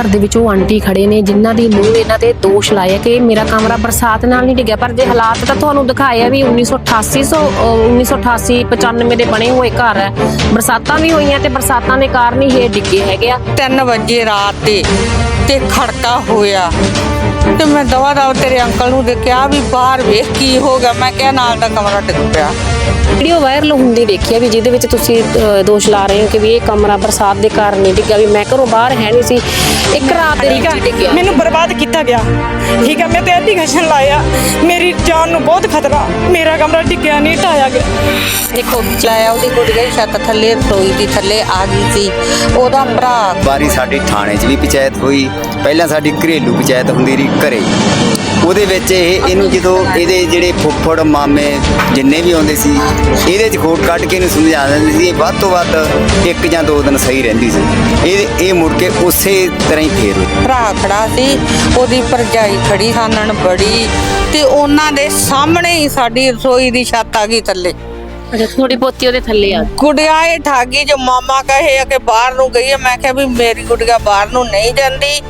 ਘਰ ਦੇ ਵਿੱਚ ਉਹ ਆਂਟੀ ਖੜੇ ਨੇ ਜਿਨ੍ਹਾਂ ਦੀ ਨੂੰਹ ਇਹਨਾਂ ਤੇ ਦੋਸ਼ ਲਾਇਆ ਕਿ ਮੇਰਾ ਕਮਰਾ ਬਰਸਾਤ ਨਾਲ ਨਹੀਂ ਡਿੱਗਿਆ। ਪਰ ਜੇ ਹਾਲਾਤ ਤਾਂ ਤੁਹਾਨੂੰ ਦਿਖਾਇਆ ਵੀ 1988 ਸੌ, ਅਹ 1988 95 ਦੇ ਬਣੇ ਹੋਏ ਘਰ ਹੈ ਬਰਸਾਤਾਂ ਵੀ ਹੋਈਆਂ ਤੇ ਬਰਸਾਤਾਂ ਦੇ ਕਾਰਨ ਹੀ ਇਹ ਡਿੱਗੇ ਹੈਗੇ ਆ। 3 ਵਜੇ ਰਾਤ ਦੇ ਤੇ ਖੜਕਾ ਹੋਇਆ। ਤੇ ਮੈਂ ਦਵਾ ਦਵਾ ਤੇਰੇ ਅੰਕਲ ਨੂੰ ਦੇਖਿਆ ਵੀ ਬਾਹਰ ਵੇਖ ਕੀ ਹੋ ਗਿਆ। ਮੈਂ ਕਿਹਾ ਨਾਲ ਦਾ ਕਮਰਾ ਡਿੱਗ ਪਿਆ। ਵੀਡੀਓ ਵਾਇਰਲ ਹੁੰਦੀ ਦੇਖੀ ਹੈ ਵੀ ਜਿਹਦੇ ਵਿੱਚ ਤੁਸੀਂ ਦੋਸ਼ ਲਾ ਰਹੇ ਹੋ ਕਿ ਵੀ ਇਹ ਕਮਰਾ ਬਰਸਾਤ ਦੇ ਕਾਰਨ ਨਹੀਂ ਡਿੱਗਿਆ ਵੀ ਮੈਂ ਘਰੋਂ ਬਾਹਰ ਹੈ ਨਹੀਂ ਸੀ। ਇੱਕ ਰਾਤ ਦੇ ਠੀਕ ਆ? ਮੈਨੂੰ ਬਰਬਾਦ ਕੀਤਾ ਗਿਆ। ਠੀਕ ਆ ਮੈਂ ਤੇ ਐਪਲੀਕੇਸ਼ਨ ਲਾਇਆ। ਮੇਰੀ ਜਾਨ ਨੂੰ ਬਹੁਤ ਖਤਰਾ। ਮੇਰਾ ਕਮਰਾ ਡਿੱਗਿਆ ਨਹੀਂ ਢਾਇਆ ਗਿਆ। ਦੇਖੋ ਲਾਇਆ ਉਹਦੀ ਗੁੱਡੀਆ ਦੀ ਛੱਤ ਥੱਲੇ ਰਸੋਈ ਦੀ ਥੱਲੇ ਆ ਗਈ ਸੀ। ਉਹਦਾ ਭਰਾ ਵਾਰੀ ਸਾਡੀ ਥਾਣੇ 'ਚ ਵੀ ਪੰਚਾਇਤ ਹੋਈ। ਪਹਿਲਾਂ ਸਾਡੀ ਘਰੇਲੂ ਪੰਚਾਇਤ ਹੁੰਦੀ ਰਹੀ ਘਰੇ। ਉਹਦੇ ਵਿੱਚ ਇਹ ਇਹਨੂੰ ਜਦੋਂ ਇਹਦੇ ਜਿਹੜੇ ਫੁੱਫੜ ਮਾਮੇ ਜਿੰਨੇ ਵੀ ਆਉਂਦੇ ਸੀ, ਇਹਦੇ 'ਚ ਖੋਟ ਕੱਢ ਕੇ ਇਹਨੂੰ ਸਮਝਾ ਦਿੰਦੇ ਸੀ, ਇਹ ਵੱਧ ਤੋਂ ਵੱਧ ਇੱਕ ਜਾਂ ਦੋ ਦਿਨ ਸਹੀ ਰਹਿੰਦੀ ਸੀ। ਇਹ ਇਹ ਮੁੜ ਕੇ ਉਸੇ ਤਰ੍ਹਾਂ ਹੀ ਫੇਰ ਹੋਈ। ਭਰਾ ਖੜਾ ਸੀ, ਉਹਦੀ ਭਰਜਾਈ ਖੜੀ ਸਾਨਣ ਬੜੀ ਤੇ ਉਹਨਾਂ ਦੇ ਸਾਹਮਣੇ ਹੀ ਸਾਡੀ ਰਸੋਈ ਦੀ ਛੱਤ ਆ ਗਈ ਥੱਲੇ। ਅੱਛਾ ਥੋੜੀ ਪੋਤੀ ਉਹਦੇ ਥੱਲੇ ਆ। ਗੁੜੀਆ ਇਹ ਠਾਗੀ ਜੋ ਮਾਮਾ ਕਹੇ ਆ ਕਿ ਬਾਹਰ ਨੂੰ ਗਈ ਹੈ ਮੈਂ ਕਿਹਾ ਵੀ ਮੇਰੀ ਗੁੜੀਆ ਬਾਹਰ ਨੂੰ ਨਹੀਂ ਜਾਂਦੀ।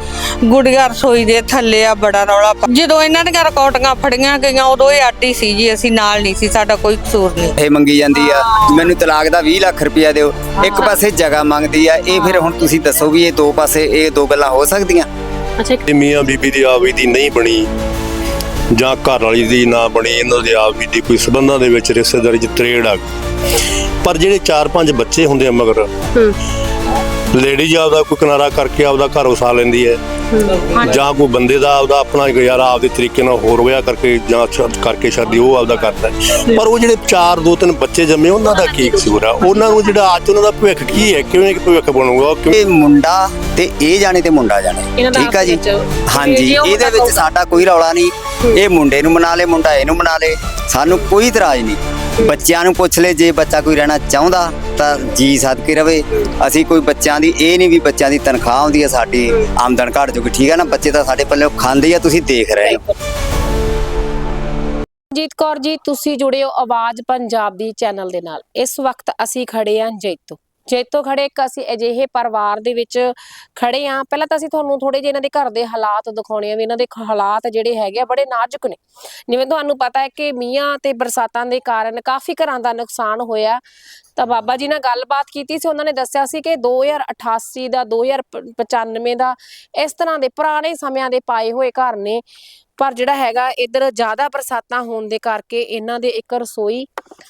ਗੁੜੀਆ ਰਸੋਈ ਦੇ ਥੱਲੇ ਆ ਬੜਾ ਰੌਲਾ ਪਾ- ਜਦੋਂ ਇਹਨਾਂ ਦੀਆਂ ਰਿਕਾਰਡਿੰਗਾਂ ਫੜੀਆਂ ਗਈਆਂ ਉਦੋਂ ਇਹ ਆਡੀ ਸੀ ਜੀ ਅਸੀਂ ਨਾਲ ਨਹੀਂ ਸੀ ਸਾਡਾ ਕੋਈ ਕਸੂਰ ਨਹੀਂ। ਇਹ ਮੰਗੀ ਜਾਂਦੀ ਆ ਮੈਨੂੰ ਤਲਾਕ ਦਾ 20 ਲੱਖ ਰੁਪਇਆ ਦਿਓ। ਇੱਕ ਪਾਸੇ ਜਗ੍ਹਾ ਮੰਗਦੀ ਆ ਇਹ ਫਿਰ ਹੁਣ ਤੁਸੀਂ ਦੱਸੋ ਵੀ ਇਹ ਦੋ ਪਾਸੇ ਇਹ ਦੋ ਗੱਲਾਂ ਹੋ ਸਕਦੀਆਂ? ਅੱਛਾ ਤੇ ਮੀਆਂ ਬੀਬੀ ਦੀ ਆਵੀ ਦੀ ਨਹੀਂ ਬਣੀ। ਜਾਂ ਘਰ ਵਾਲੀ ਦੀ ਨਾ ਬਣੀ ਇਹਨਾਂ ਦੇ ਆਵੀ ਦੀ ਕੋਈ ਸਬੰਧਾਂ ਦੇ ਵਿੱਚ ਰਿਸ਼ਤੇਦਾਰੀ ਚ ਤਰੇੜ ਆ ਗਈ। ਪਰ ਜਿਹੜੇ 4-5 ਬੱਚੇ ਹੁੰਦੇ ਆ ਮਗਰ ਹੂੰ। ਲੇਡੀਜ਼ ਆਪਦਾ ਕੋਈ ਕਿਨਾਰਾ ਕਰਕੇ ਆਪਦਾ ਘਰ ਵਸਾ ਲੈਂਦੀ ਹੈ। ਜਾਂ ਕੋਈ ਬੰਦੇ ਦਾ ਆਪਦਾ ਆਪਣਾ ਗੁਜ਼ਾਰਾ ਆਪਦੇ ਤਰੀਕੇ ਨਾਲ ਹੋਰ ਵਿਆਹ ਕਰਕੇ ਜਾਂ ਕਰਕੇ ਸ਼ਾਦੀ ਉਹ ਆਪਦਾ ਕਰਦਾ। ਹੈ। ਪਰ ਉਹ ਜਿਹੜੇ 4 2 3 ਬੱਚੇ ਜੰਮੇ ਉਹਨਾਂ ਦਾ ਕੀ ਕਸੂਰ ਆ? ਉਹਨਾਂ ਨੂੰ ਜਿਹੜਾ ਅੱਜ ਉਹਨਾਂ ਦਾ ਭਵਿੱਖ ਕੀ ਹੈ? ਕਿਵੇਂ ਭਵਿੱਖ ਬਣੂਗਾ? ਕਿਵੇਂ ਮੁੰਡਾ ਤੇ ਇਹ ਜਾਣੇ ਤੇ ਮੁੰਡਾ ਜਾਣੇ। ਦਾ ਠੀਕ ਆ ਜੀ? ਹਾਂਜੀ ਇਹਦੇ ਵਿੱਚ ਸਾਡਾ ਕੋਈ ਰੌਲਾ ਨਹੀਂ। ਇਹ ਮੁੰਡੇ ਨੂੰ ਮਨਾ ਲੇ ਮੁੰਡਾ ਇਹਨੂੰ ਮਨਾ ਲੇ। ਸਾਨੂੰ ਕੋਈ ਇਤਰਾਜ਼ ਨਹੀਂ। ਬੱਚਿਆਂ ਨੂੰ ਪੁੱਛ ਲੈ, ਜੇ ਬੱਚਾ ਕੋਈ ਰਹਿਣਾ ਚਾਹੁੰਦਾ ਤਾਂ ਜੀ ਸਦਕੇ ਰਵੇ। ਅਸੀਂ ਕੋਈ ਬੱਚਿਆਂ ਦੀ, ਇਹ ਨਹੀਂ ਵੀ ਬੱਚਿਆਂ ਦੀ ਤਨਖਾਹ ਆਉਂਦੀ ਹੈ ਸਾਡੀ ਆਮਦਨ ਘੱਟ ਜੂਗੀ, ਠੀਕ ਹੈ ਨਾ? ਬੱਚੇ ਤਾਂ ਸਾਡੇ ਪੱਲੇ ਖਾਂਦੇ ਆ, ਤੁਸੀਂ ਦੇਖ ਰਹੇ ਹੋ। ਜੀਤ ਕੌਰ ਜੀ, ਤੁਸੀਂ ਜੁੜੇ ਹੋ ਆਵਾਜ਼ ਪੰਜਾਬ ਦੀ ਚੈਨਲ ਦੇ ਨਾਲ। ਇਸ ਵਕਤ ਅਸੀਂ ਖੜੇ ਹਾਂ ਜੈਤੋ। ਜੈਤੋ ਖੜੇ ਇੱਕ ਅਸੀਂ ਅਜਿਹੇ ਪਰਿਵਾਰ ਦੇ ਵਿੱਚ ਖੜੇ ਆ ਪਹਿਲਾਂ ਤਾਂ ਅਸੀਂ ਤੁਹਾਨੂੰ ਥੋੜੇ ਜਿਹੇ ਇਹਨਾਂ ਦੇ ਘਰ ਦੇ ਹਾਲਾਤ ਦਿਖਾਉਣੇ ਆ ਵੀ ਇਹਨਾਂ ਦੇ ਹਾਲਾਤ ਜਿਹੜੇ ਹੈਗੇ ਆ ਬੜੇ ਨਾਜ਼ੁਕ ਨੇ। ਜਿਵੇਂ ਤੁਹਾਨੂੰ ਪਤਾ ਹੈ ਕਿ ਮੀਆਂ ਤੇ ਬਰਸਾਤਾਂ ਦੇ ਕਾਰਨ ਕਾਫੀ ਘਰਾਂ ਦਾ ਨੁਕਸਾਨ ਹੋਇਆ। ਤਾਂ ਬਾਬਾ ਜੀ ਨਾਲ ਗੱਲਬਾਤ ਕੀਤੀ ਸੀ, ਉਹਨਾਂ ਨੇ ਦੱਸਿਆ ਸੀ ਕਿ 2088 ਦਾ 2095 ਦਾ ਇਸ ਤਰ੍ਹਾਂ ਦੇ ਪੁਰਾਣੇ ਸਮਿਆਂ ਦੇ ਪਾਏ ਹੋਏ ਘਰ ਨੇ। ਪਰ ਜਿਹੜਾ ਹੈਗਾ ਇਧਰ ਜ਼ਿਆਦਾ ਬਰਸਾਤਾਂ ਹੋਣ ਦੇ ਕਰਕੇ ਇਹਨਾਂ ਦੇ ਇੱਕ ਰਸੋਈ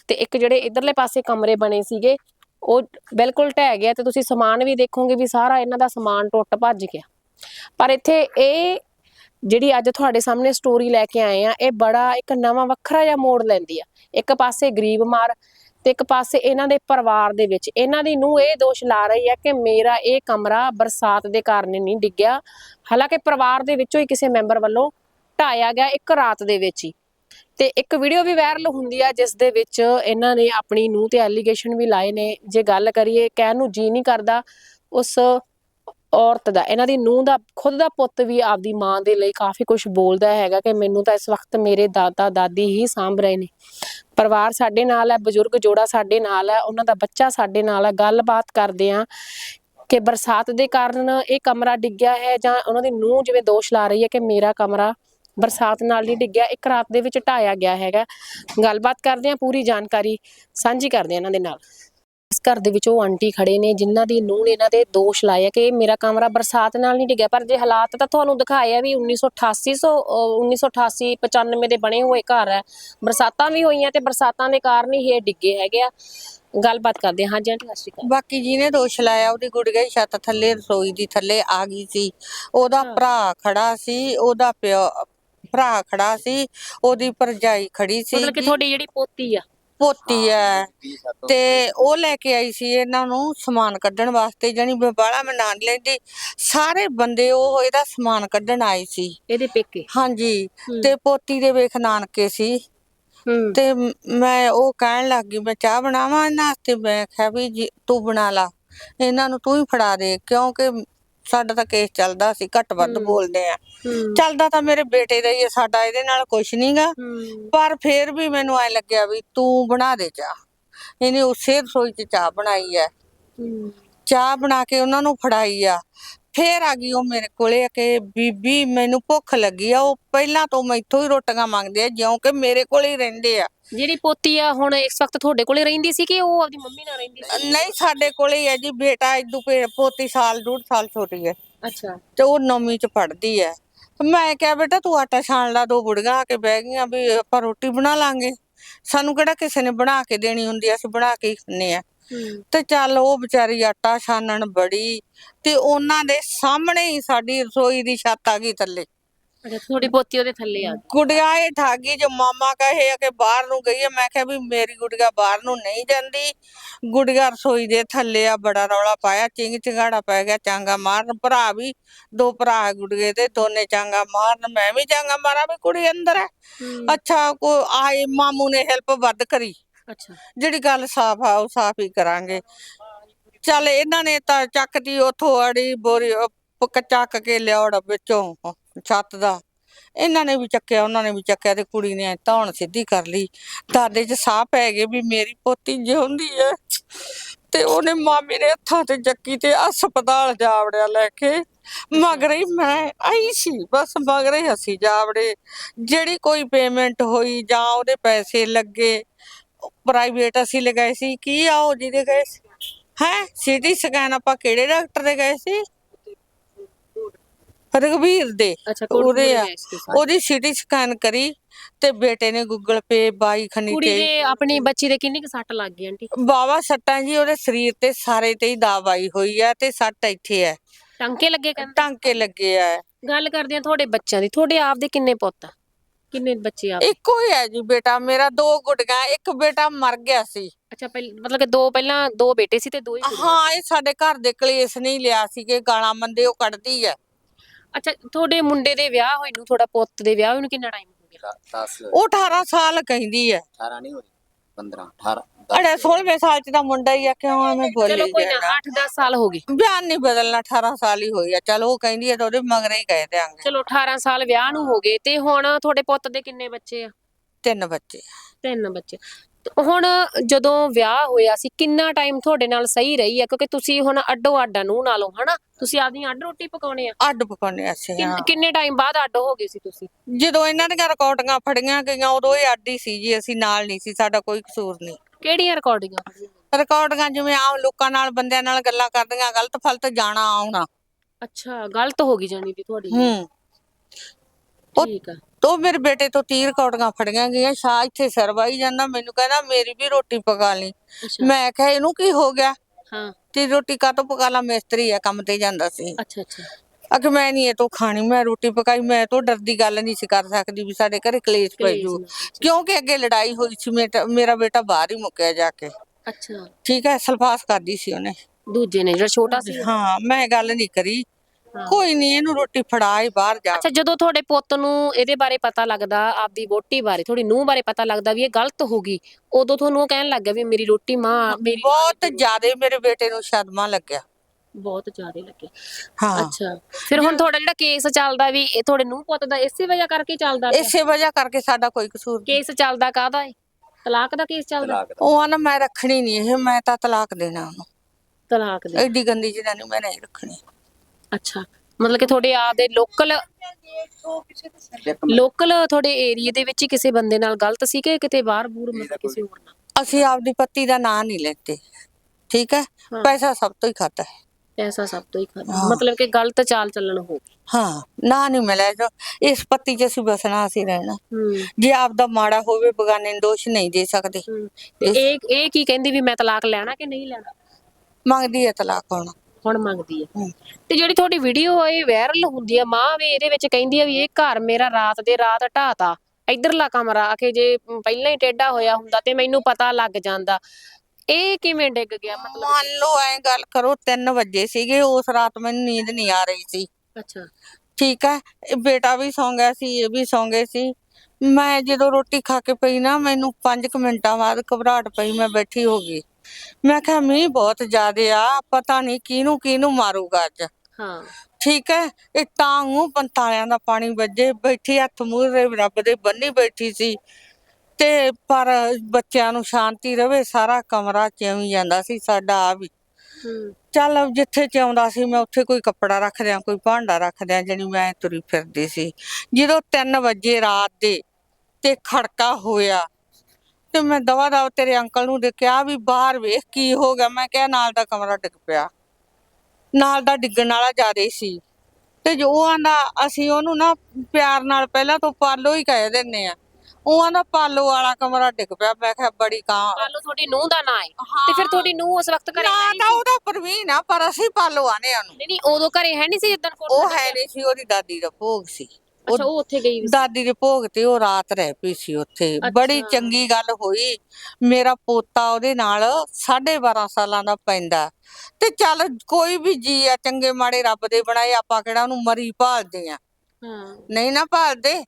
ਤੇ ਇੱਕ ਜਿਹੜੇ ਇਧਰਲੇ ਪਾਸੇ ਕਮਰੇ ਬਣੇ ਸੀਗੇ ਉਹ ਬਿਲਕੁਲ ਢਹਿ ਗਿਆ ਤੇ ਤੁਸੀਂ ਸਮਾਨ ਵੀ ਦੇਖੋਗੇ ਵੀ ਸਾਰਾ ਇਹਨਾਂ ਦਾ ਸਮਾਨ ਟੁੱਟ ਭੱਜ ਗਿਆ। ਪਰ ਇੱਥੇ ਇਹ ਜਿਹੜੀ ਅੱਜ ਤੁਹਾਡੇ ਸਾਹਮਣੇ ਸਟੋਰੀ ਲੈ ਕੇ ਆਏ ਆ, ਇਹ ਬੜਾ ਇੱਕ ਨਵਾਂ ਵੱਖਰਾ ਜਿਹਾ ਮੋੜ ਲੈਂਦੀ ਆ। ਇੱਕ ਪਾਸੇ ਗਰੀਬ ਮਾਰ ਤੇ ਇੱਕ ਪਾਸੇ ਇਹਨਾਂ ਦੇ ਪਰਿਵਾਰ ਦੇ ਵਿੱਚ। ਇਹਨਾਂ ਦੀ ਨੂੰ ਇਹ ਦੋਸ਼ ਲਾ ਰਹੀ ਹੈ ਕਿ ਮੇਰਾ ਇਹ ਕਮਰਾ ਬਰਸਾਤ ਦੇ ਕਾਰਨ ਨਹੀਂ ਡਿੱਗਿਆ। ਹਾਲਾਂਕਿ ਪਰਿਵਾਰ ਦੇ ਵਿੱਚੋਂ ਹੀ ਕਿਸੇ ਮੈਂਬਰ ਵੱਲੋਂ ਢਾਇਆ ਗਿਆ ਇੱਕ ਰਾਤ ਦੇ ਵਿੱਚ ਹੀ। ਤੇ ਇੱਕ ਵੀਡੀਓ ਵੀ ਵਾਇਰਲ ਹੁੰਦੀ ਆ, ਜਿਸ ਦੇ ਵਿੱਚ ਇਹਨਾਂ ਨੇ ਆਪਣੀ ਨੂੰਹ ਤੇ ਐਲੀਗੇਸ਼ਨ ਵੀ ਲਾਏ ਨੇ। ਜੇ ਗੱਲ ਕਰੀਏ, ਕਹਿਣ ਨੂੰ ਜੀ ਨਹੀਂ ਕਰਦਾ ਉਸ ਔਰਤ ਦਾ। ਇਹਨਾਂ ਦੀ ਨੂੰਹ ਦਾ, ਖੁਦ ਦਾ ਪੁੱਤ ਵੀ ਆਪਦੀ ਮਾਂ ਦੇ ਲਈ ਕਾਫੀ ਕੁਝ ਬੋਲਦਾ ਹੈਗਾ ਕਿ ਮੈਨੂੰ ਤਾਂ ਇਸ ਵਕਤ ਮੇਰੇ ਦਾਦਾ, ਦਾਦੀ ਹੀ ਸਾਂਭ ਰਹੇ ਨੇ। ਪਰਿਵਾਰ ਸਾਡੇ ਨਾਲ ਹੈ, ਬਜ਼ੁਰਗ ਜੋੜਾ ਸਾਡੇ ਨਾਲ ਹੈ, ਉਹਨਾਂ ਦਾ ਬੱਚਾ ਸਾਡੇ ਨਾਲ ਹੈ। ਗੱਲਬਾਤ ਕਰਦੇ ਆ ਕਿ ਬਰਸਾਤ ਦੇ ਕਾਰਨ ਇਹ ਕਮਰਾ ਡਿੱਗਿਆ ਹੈ ਜਾਂ ਉਹਨਾਂ ਦੀ ਨੂੰਹ ਜਿਵੇਂ ਦੋਸ਼ ਲਾ ਰਹੀ ਹੈ ਕਿ ਮੇਰਾ ਕਮਰਾ ਬਰਸਾਤ ਨਾਲ ਨਹੀਂ ਡਿੱਗਿਆ ਇੱਕ ਰਾਤ ਦੇ ਵਿੱਚ ਢਾਇਆ ਗਿਆ ਹੈਗਾ। ਗੱਲਬਾਤ ਕਰਦੇ ਆ ਪੂਰੀ ਜਾਣਕਾਰੀ ਸਾਂਝੀ ਕਰਦੇ ਆ ਇਹਨਾਂ ਦੇ ਨਾਲ। ਇਸ ਘਰ ਦੇ ਵਿੱਚ ਉਹ ਆਂਟੀ ਖੜੇ ਨੇ ਜਿਨ੍ਹਾਂ ਦੀ ਨੂੰਹ ਨੇ ਇਹਨਾਂ ਦੇ ਦੋਸ਼ ਲਾਇਆ ਕਿ ਮੇਰਾ ਕਮਰਾ ਬਰਸਾਤ ਨਾਲ ਨਹੀਂ ਡਿੱਗਿਆ ਪਰ ਜੇ ਹਾਲਾਤ ਤਾਂ ਤੁਹਾਨੂੰ ਦਿਖਾਇਆ ਵੀ 1988 ਸੌ, ਅਹ 1988 95 ਦੇ ਬਣੇ ਹੋਏ ਘਰ ਹੈ ਬਰਸਾਤਾਂ ਵੀ ਹੋਈਆਂ ਤੇ ਬਰਸਾਤਾਂ ਦੇ ਕਾਰਨ ਹੀ ਇਹ ਡਿੱਗੇ ਹੈਗੇ ਆ। ਗੱਲਬਾਤ ਕਰਦੇ ਹਾਂ ਹਾਂਜੀ ਆਂਟੀ ਸਤਿ ਸ਼੍ਰੀ ਅਕਾਲ। ਬਾਕੀ ਜਿਹਨੇ ਦੋਸ਼ ਲਾਇਆ ਉਹਦੀ ਗੁੜੀਆ ਦੀ ਛੱਤ ਥੱਲੇ ਰਸੋਈ ਦੀ ਥੱਲੇ ਆ ਗਈ ਸੀ। ਉਹਦਾ ਭਰਾ ਖੜਾ ਸੀ ਉਹਦਾ ਪਿਓ ਭਰਾ ਖੜਾ ਸੀ ਉਹਦੀ ਭਰਜਾਈ ਖੜੀ ਸੀ ਮਤਲਬ ਕਿ ਤੁਹਾਡੀ ਜਿਹੜੀ ਪੋਤੀ ਆ। ਪੋਤੀ ਐ। ਤੇ ਉਹ ਲੈ ਕੇ ਆਈ ਸੀ ਇਹਨਾਂ ਨੂੰ ਸਮਾਨ ਕੱਢਣ ਵਾਸਤੇ ਜਾਨੀ ਬਾਲਾ ਮੈਂ ਨਾਂ ਨੀ ਲੈਂਦੀ। ਸਾਰੇ ਬੰਦੇ ਉਹ ਇਹਦਾ ਸਮਾਨ ਕੱਢਣ ਆਏ ਸੀ। ਇਹਦੇ ਪੇਕੇ? ਹਾਂਜੀ। ਤੇ ਪੋਤੀ ਦੇ ਵੇਖ ਨਾਨਕੇ ਸੀ। ਹੂੰ। ਤੇ ਮ- ਮੈਂ ਉਹ ਕਹਿਣ ਲੱਗ ਗਈ ਮੈਂ ਚਾਹ ਬਣਾਵਾਂ ਇਹਨਾਂ ਵਾਸਤੇ? ਮੈਂ ਕਿਹਾ ਵੀ ਜੀ ਤੂੰ ਬਣਾ ਲਾ। ਇਹਨਾਂ ਨੂੰ ਤੂੰ ਹੀ ਫੜਾ ਦੇ ਕਿਉਂਕਿ ਸਾਡਾ ਤਾਂ ਕੇਸ ਚੱਲਦਾ ਸੀ ਘੱਟ ਵੱਧ। ਬੋਲਦੇ ਆ। ਚੱਲਦਾ ਤਾਂ ਮੇਰੇ ਬੇਟੇ ਦਾ ਹੀ ਹੈ ਸਾਡਾ ਇਹਦੇ ਨਾਲ ਕੁਝ ਨਹੀਂਗਾ ਪਰ ਫੇਰ ਵੀ ਮੈਨੂੰ ਐ ਲੱਗਿਆ ਵੀ ਤੂੰ ਬਣਾ ਦੇ ਚਾਹ। ਇਹਨੇ ਉਸੇ ਰਸੋਈ 'ਚ ਚਾਹ ਬਣਾਈ ਐ। ਚਾਹ ਬਣਾ ਕੇ ਉਹਨਾਂ ਨੂੰ ਫੜਾਈ ਆ। ਫੇਰ ਆ ਗਈ ਉਹ ਮੇਰੇ ਕੋਲੇ ਕਿ ਬੀਬੀ ਮੈਨੂੰ ਭੁੱਖ ਲੱਗੀ ਆ ਉਹ ਪਹਿਲਾਂ ਤੋਂ ਮੈਥੋਂ ਹੀ ਰੋਟੀਆਂ ਮੰਗਦੇ ਆ ਜਿਉਂ ਕਿ ਮੇਰੇ ਕੋਲੇ ਹੀ ਰਹਿੰਦੇ ਆ। ਜਿਹੜੀ ਪੋਤੀ ਆ ਹੁਣ ਇਸ ਵਕਤ ਤੁਹਾਡੇ ਕੋਲੇ ਰਹਿੰਦੀ ਸੀ ਕਿ ਉਹ ਆਪਦੀ ਮੰਮੀ ਨਾਲ ਰਹਿੰਦੀ ਸੀ? ਨਹੀਂ ਸਾਡੇ ਕੋਲੇ ਹੀ ਹੈ ਜੀ ਬੇਟਾ ਇਦੂ ਪੋਤੀ ਸਾਲ ਡੂਢ ਸਾਲ ਛੋਟੀ ਹੈ ਅੱਛਾ। ਤੇ ਉਹ ਨੌਵੀਂ ਚ ਪੜਦੀ ਹੈ ਮੈਂ ਕਿਹਾ ਬੇਟਾ ਤੂੰ ਆਟਾ ਛਾਣ ਲਾ ਦੋ ਬੁੜੀਆਂ ਆ ਕੇ ਬਹਿ ਗਈਆਂ ਵੀ ਆਪਾਂ ਰੋਟੀ ਬਣਾ ਲਾਂਗੇ। ਸਾਨੂੰ ਕਿਹੜਾ ਕਿਸੇ ਨੇ ਬਣਾ ਕੇ ਦੇਣੀ ਹੁੰਦੀ ਆ, ਅਸੀਂ ਬਣਾ ਕੇ ਹੀ ਖਾਂਦੇ ਆ। ਤੇ ਚੱਲ ਉਹ ਵਿਚਾਰੀ ਆਟਾ ਛਾਨਣ ਬੜੀ ਤੇ ਉਹਨਾਂ ਦੇ ਸਾਹਮਣੇ ਹੀ ਸਾਡੀ ਰਸੋਈ ਦੀ ਛੱਤ ਆ ਗਈ ਥੱਲੇ। ਅੱਛਾ ਤੁਹਾਡੀ ਪੋਤੀ ਉਹਦੇ ਥੱਲੇ ਆ। ਗੁੜੀਆ ਇਹ ਠਾਗੀ ਜੋ ਮਾਮਾ ਕਹੇ ਆ ਕਿ ਬਾਹਰ ਨੂੰ ਗਈ ਹੈ ਮੈਂ ਕਿਹਾ ਵੀ ਮੇਰੀ ਗੁੜੀਆ ਬਾਹਰ ਨੂੰ ਨਹੀਂ ਜਾਂਦੀ। ਗੁੜੀਆ ਰਸੋਈ ਦੇ ਥੱਲੇ ਆ ਬੜਾ ਰੌਲਾ ਪਾਇਆ ਚਿੰਗ ਚਿੰਗਾੜਾ ਪੈ ਗਿਆ ਚਾਂਗਾ ਮਾਰਨ। ਭਰਾ ਵੀ ਦੋ ਭਰਾ ਹੈ ਗੁੜੀਏ ਦੇ ਦੋਨੇ ਚਾਂਗਾ ਮਾਰਨ ਮੈਂ ਵੀ ਚਾਂਗਾ ਮਾਰਾਂ ਵੀ ਕੁੜੀ ਅੰਦਰ ਹੈ। ਅੱਛਾ ਕੋ ਆਏ ਮਾਮੂ ਨੇ ਹੈਲਪ ਵੱਧ ਕਰੀ। ਅੱਛਾ। ਜਿਹੜੀ ਗੱਲ ਸਾਫ਼ ਆ, ਉਹ ਸਾਫ਼ ਹੀ ਕਰਾਂਗੇ। ਚੱਲ ਇਹਨਾਂ ਨੇ ਤਾਂ ਚੱਕਦੀ ਉਥੋਂ ਅੜੀ ਬੋਰੀ, ਉਹ ਚੱਕ ਕੇ ਲਿਆਉੜਾ ਵਿੱਚੋਂ, ਛੱਤ ਦਾ। ਇਹਨਾਂ ਨੇ ਵੀ ਚੱਕਿਆ, ਉਹਨਾਂ ਨੇ ਵੀ ਚੱਕਿਆ ਤੇ ਕੁੜੀ ਨੇ ਧੌਣ ਸਿੱਧੀ ਕਰ ਲਈ। ਦਾਦੇ 'ਚ ਸਾਹ ਪੈ ਗਏ ਵੀ ਮੇਰੀ ਪੋਤੀ ਜਿਉਂਦੀ ਹੈ ਤੇ ਉਹਨੇ ਮਾਮੀ ਨੇ ਹੱਥਾਂ ਤੇ ਚੱਕੀ ਤੇ ਹਸਪਤਾਲ ਜਾਵੜਿਆ ਲੈ ਕੇ। ਮਗਰੇ ਹੀ ਮੈਂ ਆਈ ਸੀ, ਬਸ ਮਗਰੇ ਹੀ ਹਸੀ ਜਾਵੜੇ। ਜਿਹੜੀ ਕੋਈ ਪੇਮੈਂਟ ਹੋਈ ਜਾਂ ਉਹਦੇ ਪੈਸੇ ਲੱਗੇ ਪ੍ਰਾਈਵੇਟ ਅਸੀਂ ਲਗਾਏ ਸੀ ਕੀ ਆ ਉਹ ਜਿਹਦੇ ਗਏ ਸੀ? ਹੈ? ਸਿਟੀ ਸਕੈਨ ਆਪਾਂ ਕਿਹੜੇ ਡਾਕਟਰ ਦੇ ਗਏ ਸੀ? ਰਘਵੀਰ ਦੇ ਅੱਛਾ, ਕੋਟਕਪੂਰੇ ਉਹਦੇ ਆ। ਗਏ ਸੀ ਸਾਰੇ। ਉਹਦੀ ਸਿਟੀ ਸਕੈਨ ਕਰੀ ਤੇ ਬੇਟੇ ਨੇ ਗੂਗਲ ਪੇ ਬਾਈ ਖਨੀ ਕੁੜੀ ਤੇ ਦੇ ਆਪਣੀ ਬੱਚੀ ਦੇ ਕਿੰਨੀ ਕੁ ਸੱਟ ਲੱਗ ਗਈ ਆਂਟੀ? ਬਾਵਾ ਸੱਟਾਂ ਜੀ ਉਹਦੇ ਸਰੀਰ ਤੇ ਸਾਰੇ ਤੇ ਹੀ ਆਈ ਹੋਈ ਆ ਤੇ ਸੱਟ ਇੱਥੇ ਹੈ ਟਾਂਕੇ ਲੱਗੇ ਕਹਿੰਦੇ ਟਾਂਕੇ ਲੱਗੇ ਆ। ਗੱਲ ਕਰਦੇ ਆ ਤੁਹਾਡੇ ਬੱਚਿਆਂ ਦੀ ਤੁਹਾਡੇ ਆਪ ਦੇ ਕਿੰਨੇ ਪੁੱਤ ਆ? ਕਿੰਨੇ ਬੱਚੇ ਆ ਇੱਕੋ ਹੀ ਹੈ ਜੀ ਬੇਟਾ ਮੇਰਾ ਦੋ ਗੁੱਡੀਆਂ ਇੱਕ ਬੇਟਾ ਮਰ ਗਿਆ ਸੀ। ਅੱਛਾ ਪਹਿਲ ਮਤਲਬ ਕਿ ਦੋ ਪਹਿਲਾਂ ਦੋ ਬੇਟੇ ਸੀ ਤੇ ਦੋ ਹੀ ਕੁੜੀਆਂ ਹਾਂ ਇਹ ਸਾਡੇ ਘਰ ਦੇ ਕਲੇਸ਼ ਨਹੀਂ ਲਿਆ ਸੀ ਕਿ ਗਾਲਾਂ ਮੰਦੇ ਉਹ ਕੱਢਦੀ ਹੈ। ਅੱਛਾ ਤੁਹਾਡੇ ਮੁੰਡੇ ਦੇ ਵਿਆਹ ਹੋਏ ਨੂੰ ਤੁਹਾਡਾ ਪੁੱਤ ਦੇ ਵਿਆਹ ਹੋਏ ਨੂੰ ਕਿੰਨਾ ਟਾਈਮ ਹੋ ਗਿਆ? 10 ਉਹ 18 ਸਾਲ ਕਹਿੰਦੀ ਹੈ। 18 ਨਹੀਂ ਹੋਈ 15 18 ਅੜੇ 16ਵੇਂ ਸਾਲ ਚ ਤਾਂ ਮੁੰਡਾ ਹੀ ਆ ਕਿਉਂ ਐਵੇਂ ਚਲੋ ਬੋਲੀ ਕੋਈ ਨਾ ਜਾਣਾ? 8-10 ਸਾਲ ਹੋ ਗਏ। ਬਿਆਨ ਨਹੀਂ ਬਦਲਣਾ 18 ਸਾਲ ਹੀ ਹੋਈ ਆ। ਚਲ ਉਹ ਕਹਿੰਦੀ ਹੈ ਤਾਂ ਉਹਦੇ ਮਗਰੇ ਹੀ ਕਹਿ ਦਿਆਂਗੇ। ਚਲੋ 18 ਸਾਲ ਵਿਆਹ ਨੂੰ ਹੋ ਗਏ ਤੇ ਹੁਣ ਤੁਹਾਡੇ ਪੁੱਤ ਦੇ ਕਿੰਨੇ ਬੱਚੇ ਆ? ਤਿੰਨ ਬੱਚੇ ਤਿੰਨ ਬੱਚੇ। ਤੇ ਹੁਣ ਜਦੋਂ ਵਿਆਹ ਹੋਇਆ ਸੀ ਕਿੰਨਾ ਟਾਈਮ ਤੁਹਾਡੇ ਨਾਲ ਸਹੀ ਰਹੀ ਆ? ਕਿਉਂਕਿ ਤੁਸੀਂ ਹੁਣ ਅੱਡੋ ਅੱਡ ਆ ਨੂੰ ਨਾਲੋਂ ਹਨਾ? ਤੁਸੀਂ ਆਪਦੀ ਅੱਡ ਰੋਟੀ ਪਕਾਉਣੇ ਆ। ਅੱਡ ਪਕਾਉਣੇ ਅਸੀਂ ਹਾਂ। ਕਿੰਨ- ਕਿੰਨੇ ਟਾਈਮ ਬਾਅਦ ਅੱਡ ਹੋ ਗਏ ਸੀ ਤੁਸੀਂ? ਜਦੋਂ ਇਹਨਾਂ ਦੀਆਂ ਰਿਕਾਰਡਿੰਗਾਂ ਫੜੀਆਂ ਗਈਆਂ ਉਦੋਂ ਇਹ ਅੱਡ ਹੀ ਸੀ ਜੀ ਅਸੀਂ ਨਾਲ ਨਹੀਂ ਸੀ ਸਾਡਾ ਕੋਈ ਕਸੂਰ ਨਹੀਂ। ਕਿਹੜੀਆਂ ਰਿਕਾਰਡਿੰਗਾਂ ਰਿਕਾਰਡਿੰਗਾਂ ਜਿਵੇਂ ਆਮ ਲੋਕਾਂ ਨਾਲ ਬੰਦਿਆਂ ਨਾਲ ਗੱਲਾਂ ਕਰਦੀਆਂ ਗਲਤ ਫਲਤ ਜਾਣਾ ਆਉਣਾ। ਅੱਛਾ ਗਲਤ ਹੋ ਗਈ ਜਾਨੀ ਦੀ ਤੁਹਾਡੀ ਹੂੰ। ਉਹ- ਠੀਕ ਆ। ਤੋ ਮੇਰੇ ਬੇਟੇ ਤੋਂ 30 ਰਿਕਾਰਡਿੰਗਾਂ ਫੜੀਆਂ ਗਈਆਂ ਸ਼ਾਹ ਇੱਥੇ ਸਰਵਾਈ ਜਾਂਦਾ ਮੈਨੂੰ ਕਹਿੰਦਾ ਮੇਰੀ ਵੀ ਰੋਟੀ ਪਕਾ ਲਈ। ਅੱਛਾ। ਮੈਂ ਕਿਹਾ ਇਹਨੂੰ ਕੀ ਹੋ ਗਿਆ? ਹਾਂ। ਤੇ ਰੋਟੀ ਕਾਹਤੋਂ ਪਕਾ ਲਾ? ਮਿਸਤਰੀ ਆ ਕੰਮ ਤੇ ਜਾਂਦਾ ਸੀ। ਅੱਛਾ ਅੱਛਾ। ਅਗੇ ਮੈਂ ਨਹੀਂ ਇਹ ਤੋਂ ਖਾਣੀ ਮੈਂ ਰੋਟੀ ਪਕਾਈ ਮੈਂ ਤੋਂ ਡਰਦੀ ਗੱਲ ਨਹੀਂ ਸੀ ਕਰ ਸਕਦੀ ਵੀ ਸਾਡੇ ਘਰੇ ਕਲੇਸ਼ ਪੈ ਜੂ। ਨਾ ਕਿਉਂਕਿ ਅੱਗੇ ਲੜਾਈ ਹੋਈ ਸੀ ਮੇਰਾ ਮੇਰਾ ਬੇਟਾ ਬਾਹਰ ਹੀ ਮੁੱਕਿਆ ਜਾ ਕੇ। ਅੱਛਾ। ਠੀਕ ਹੈ ਸਲਫਾਸ ਕਰਦੀ ਸੀ ਉਹਨੇ। ਦੂਜੇ ਨੇ ਜਿਹੜਾ ਛੋਟਾ ਸੀ? ਹਾਂ ਮੈਂ ਗੱਲ ਨਹੀਂ ਕਰੀ। ਹਾਂ। ਕੋਈ ਨਹੀਂ ਇਹਨੂੰ ਰੋਟੀ ਫੜਾ ਹੀ ਬਾਹਰ ਜਾ ਅੱਛਾ ਜਦੋਂ ਤੁਹਾਡੇ ਪੁੱਤ ਨੂੰ ਇਹਦੇ ਬਾਰੇ ਪਤਾ ਲੱਗਦਾ ਆਪਦੀ ਵੋਟੀ ਬਾਰੇ ਥੋੜੀ ਨੂੰਹ ਬਾਰੇ ਪਤਾ ਲੱਗਦਾ ਵੀ ਇਹ ਗਲਤ ਹੋ ਗਈ ਉਦੋਂ ਤੁਹਾਨੂੰ ਉਹ ਕਹਿਣ ਲੱਗ ਗਿਆ ਵੀ ਮੇਰੀ ਰੋਟੀ ਮਾਂ ਮੇਰੀ ਬਹੁਤ ਜ਼ਿਆਦਾ ਮੇਰੇ ਬੇਟੇ ਨੂੰ ਸ਼ਰਮਾ ਲੱਗਿਆ। ਬਹੁਤ ਜ਼ਿਆਦਾ ਲੱਗੇ ਹਾਂ। ਅੱਛਾ। ਫਿਰ ਹੁਣ ਤੁਹਾਡਾ ਜਿਹੜਾ ਕੇਸ ਚੱਲਦਾ ਵੀ ਇਹ ਤੁਹਾਡੇ ਨੂੰਹ ਪੁੱਤ ਦਾ ਇਸੇ ਵਜ੍ਹਾ ਕਰਕੇ ਚੱਲਦਾ ਪਿਆ? ਇਸੇ ਵਜ੍ਹਾ ਕਰਕੇ ਸਾਡਾ ਕੋਈ ਕਸੂਰ ਨਹੀਂ। ਕੇਸ ਚੱਲਦਾ ਕਾਹਦਾ ਹੈ ਤਲਾਕ ਦਾ ਕੇਸ ਚੱਲਦਾ? ਉਹ ਆ ਨਾ ਮੈਂ ਰੱਖਣੀ ਨਹੀਂ ਇਹ ਮੈਂ ਤਾਂ ਤਲਾਕ ਦੇਣਾ ਉਹਨੂੰ। ਤਲਾਕ ਦਾ ਐਡੀ ਗੰਦੀ ਜਨਾਨੀ ਮੈਂ ਨਹੀਂ ਰੱਖਣੀ। ਅੱਛਾ। ਮਤਲਬ ਕਿ ਤੁਹਾਡੇ ਆਪ ਦੇ ਲੋਕਲ ਲੋਕਲ ਤੁਹਾਡੇ ਏਰੀਆ ਦੇ ਵਿੱਚ ਹੀ ਕਿਸੇ ਬੰਦੇ ਨਾਲ ਗਲਤ ਸੀ ਕਿ ਕਿਤੇ ਬਾਹਰ ਬੂਰ ਮਤਲਬ ਕਿਸੇ ਹੋਰ ਨਾਲ? ਅਸੀਂ ਆਪਦੀ ਪੱਤੀ ਦਾ ਨਾਂ ਨਹੀਂ ਲੈਂਦੇ ਠੀਕ ਹੈ? ਹਾਂ। ਪੈਸਾ ਸਭ ਤੋਂ ਹੀ ਖਾਤਾ ਹੈ। ਸਭ ਤੋਂ ਹੀ ਖਾਦਾ ਹਾਂ। ਮਤਲਬ ਕਿ ਗਲਤ ਚਾਲ ਚੱਲਣ ਹੋ ਗਈ। ਹਾਂ ਨਾ ਨਹੀਂ ਮਿਲਿਆ ਜੋ ਇਸ ਪੱਤੀ 'ਚ ਅਸੀਂ ਬਸਣਾ ਅਸੀਂ ਰਹਿਣਾ। ਹੂੰ। ਜੇ ਆਪਦਾ ਮਾੜਾ ਹੋਵੇ ਬਗਾਨੇ ਨੂੰ ਦੋਸ਼ ਨਹੀਂ ਦੇ ਸਕਦੇ। ਹੂੰ। ਤੇ ਇਹ ਇਹ ਕੀ ਕਹਿੰਦੀ ਵੀ ਮੈਂ ਤਲਾਕ ਲੈਣਾ ਕਿ ਨਹੀਂ ਲੈਣਾ? ਮੰਗਦੀ ਹੈ ਤਲਾਕ ਹੁਣ। ਹੁਣ ਮੰਗਦੀ ਹੈ ਹੂੰ। ਤੇ ਜਿਹੜੀ ਤੁਹਾਡੀ ਵੀਡੀਓ ਇਹ ਵਾਇਰਲ ਹੁੰਦੀ ਆ। ਮਾਂ ਵੀ ਇਹਦੇ ਵਿੱਚ ਕਹਿੰਦੀ ਆ ਵੀ ਇਹ ਘਰ ਮੇਰਾ ਰਾਤ ਦੇ ਰਾਤ ਢਾਤਾ। ਇਧਰਲਾ ਕਮਰਾ ਆ ਕੇ ਜੇ ਪਹਿਲਾਂ ਹੀ ਟੇਢਾ ਹੋਇਆ ਹੁੰਦਾ ਤੇ ਮੈਨੂੰ ਪਤਾ ਲੱਗ ਜਾਂਦਾ। ਇਹ ਕਿਵੇਂ ਡਿੱਗ ਗਿਆ ਮਤਲਬ? ਮੰਨ ਲਓ ਐ ਗੱਲ ਕਰੋ 3 ਵਜੇ ਸੀਗੇ ਉਸ ਰਾਤ ਮੈਨੂੰ ਨੀਂਦ ਨਹੀਂ ਆ ਰਹੀ ਸੀ। ਅੱਛਾ। ਠੀਕ ਹੈ ਇਹ ਬੇਟਾ ਵੀ ਸੌਂ ਗਿਆ ਸੀ ਇਹ ਵੀ ਸੌਂ ਗਏ ਸੀ। ਮੈਂ ਜਦੋਂ ਰੋਟੀ ਖਾ ਕੇ ਪਈ ਨਾ ਮੈਨੂੰ 5 ਮਿੰਟਾਂ ਬਾਅਦ ਘਬਰਾਹਟ ਪਈ ਮੈਂ ਬੈਠੀ ਹੋ ਗਈ। ਮੈਂ ਕਿਹਾ ਮੀਂਹ ਬਹੁਤ ਜ਼ਿਆਦੇ ਆ ਪਤਾ ਨਹੀਂ ਕਿਹਨੂੰ ਕਿਹਨੂੰ ਮਾਰੂਗਾ ਅੱਜ। ਹਾਂ। ਠੀਕ ਹੈ ਇਹ ਟਾਂਗੂ ਪੰਤਾਲਿਆਂ ਦਾ ਪਾਣੀ ਵੱਜੇ ਬੈਠੀ ਹੱਥ ਮੂਹਰੇ ਰੱਬ ਦੇ ਬੰਨੀ ਬੈਠੀ ਸੀ। ਤੇ ਪਰ ਬੱਚਿਆਂ ਨੂੰ ਸ਼ਾਂਤੀ ਰਵੇ ਸਾਰਾ ਕਮਰਾ ਚਿਉਂ ਜਾਂਦਾ ਸੀ ਸਾਡਾ ਆ ਵੀ ਚੱਲ ਜਿੱਥੇ ਚਾਉਂਦਾ ਸੀ ਮੈਂ ਉੱਥੇ ਕੋਈ ਕੱਪੜਾ ਰੱਖ ਦਿਆਂ ਕੋਈ ਭਾਂਡਾ ਰੱਖ ਦਿਆਂ ਜਿਹੜੀ ਮੈਂ ਤੁਰੀ ਫਿਰਦੀ ਸੀ। ਜਦੋਂ 3 ਵਜੇ ਰਾਤ ਦੇ ਤੇ ਖੜਕਾ ਹੋਇਆ ਤੇ ਮੈਂ ਦਵਾ ਦਵ ਤੇਰੇ ਅੰਕਲ ਨੂੰ ਦੇਖਿਆ ਵੀ ਬਾਹਰ ਵੇਖ ਕੀ ਹੋ ਗਿਆ ਮੈਂ ਕਿਹਾ ਨਾਲ ਦਾ ਕਮਰਾ ਡਿੱਗ ਪਿਆ। ਨਾਲ ਦਾ ਡਿੱਗਣ ਵਾਲਾ ਜ਼ਿਆਦੇ ਸੀ। ਤੇ ਜੋ ਆਂਦਾ ਅਸੀਂ ਉਹਨੂੰ ਨਾ ਪਿਆਰ ਨਾਲ ਪਹਿਲਾਂ ਤੋਂ ਪਾਲੋ ਹੀ ਕਹਿ ਦਿੰਨੇ ਆ। ਉਹ ਆਂਦਾ ਪਾਲੋ ਵਾਲਾ ਕਮਰਾ ਡਿੱਗ ਪਿਆ ਮੈਂ ਕਿਹਾ ਬੜੀ ਕਾਂ। ਪਾਲੋ ਤੁਹਾਡੀ ਨੂੰਹ ਦਾ ਨਾਂ ਹੈ ਤੇ ਫਿਰ ਤੁਹਾਡੀ ਨੂੰਹ ਉਸ ਵਕਤ ਘਰੇ ਨਾ ਤਾਂ ਉਹਦਾ ਪ੍ਰਵੀਨ ਆ ਪਰ ਅਸੀਂ ਪਾਲੋ ਆਨੇ ਉਹਨੂੰ। ਨਹੀਂ ਨਹੀਂ ਉਦੋਂ ਘਰੇ ਹੈ ਨਹੀਂ ਸੀ ਜਿੱਦਣ ਫੋਟੋ ਉਹ ਹੈ ਨਹੀਂ ਸੀ ਉਹਦੀ ਦਾਦੀ ਦਾ ਭੋਗ ਸੀ। ਅੱਛਾ ਉਹ ਉੱਥੇ ਗਈ। ਦਾਦੀ ਦੇ ਭੋਗ ਤੇ ਉਹ ਰਾਤ ਰਹਿ ਪਈ ਸੀ ਉੱਥੇ। ਬੜੀ। ਚੰਗੀ ਗੱਲ ਹੋਈ। ਮੇਰਾ ਪੋਤਾ ਉਹਦੇ ਨਾਲ 12.5 ਸਾਲਾਂ ਦਾ ਪੈਂਦਾ। ਤੇ ਚੱਲ ਕੋਈ ਵੀ ਜੀ ਆ ਚੰਗੇ ਮਾੜੇ ਰੱਬ ਦੇ ਬਣਾਏ ਆਪਾਂ ਕਿਹੜਾ ਉਹਨੂੰ ਮਰੀ ਭਾਲਦੇ ਆ। ਹਾਂ। ਨਹੀਂ ਨਾ ਭਾਲਦੇ।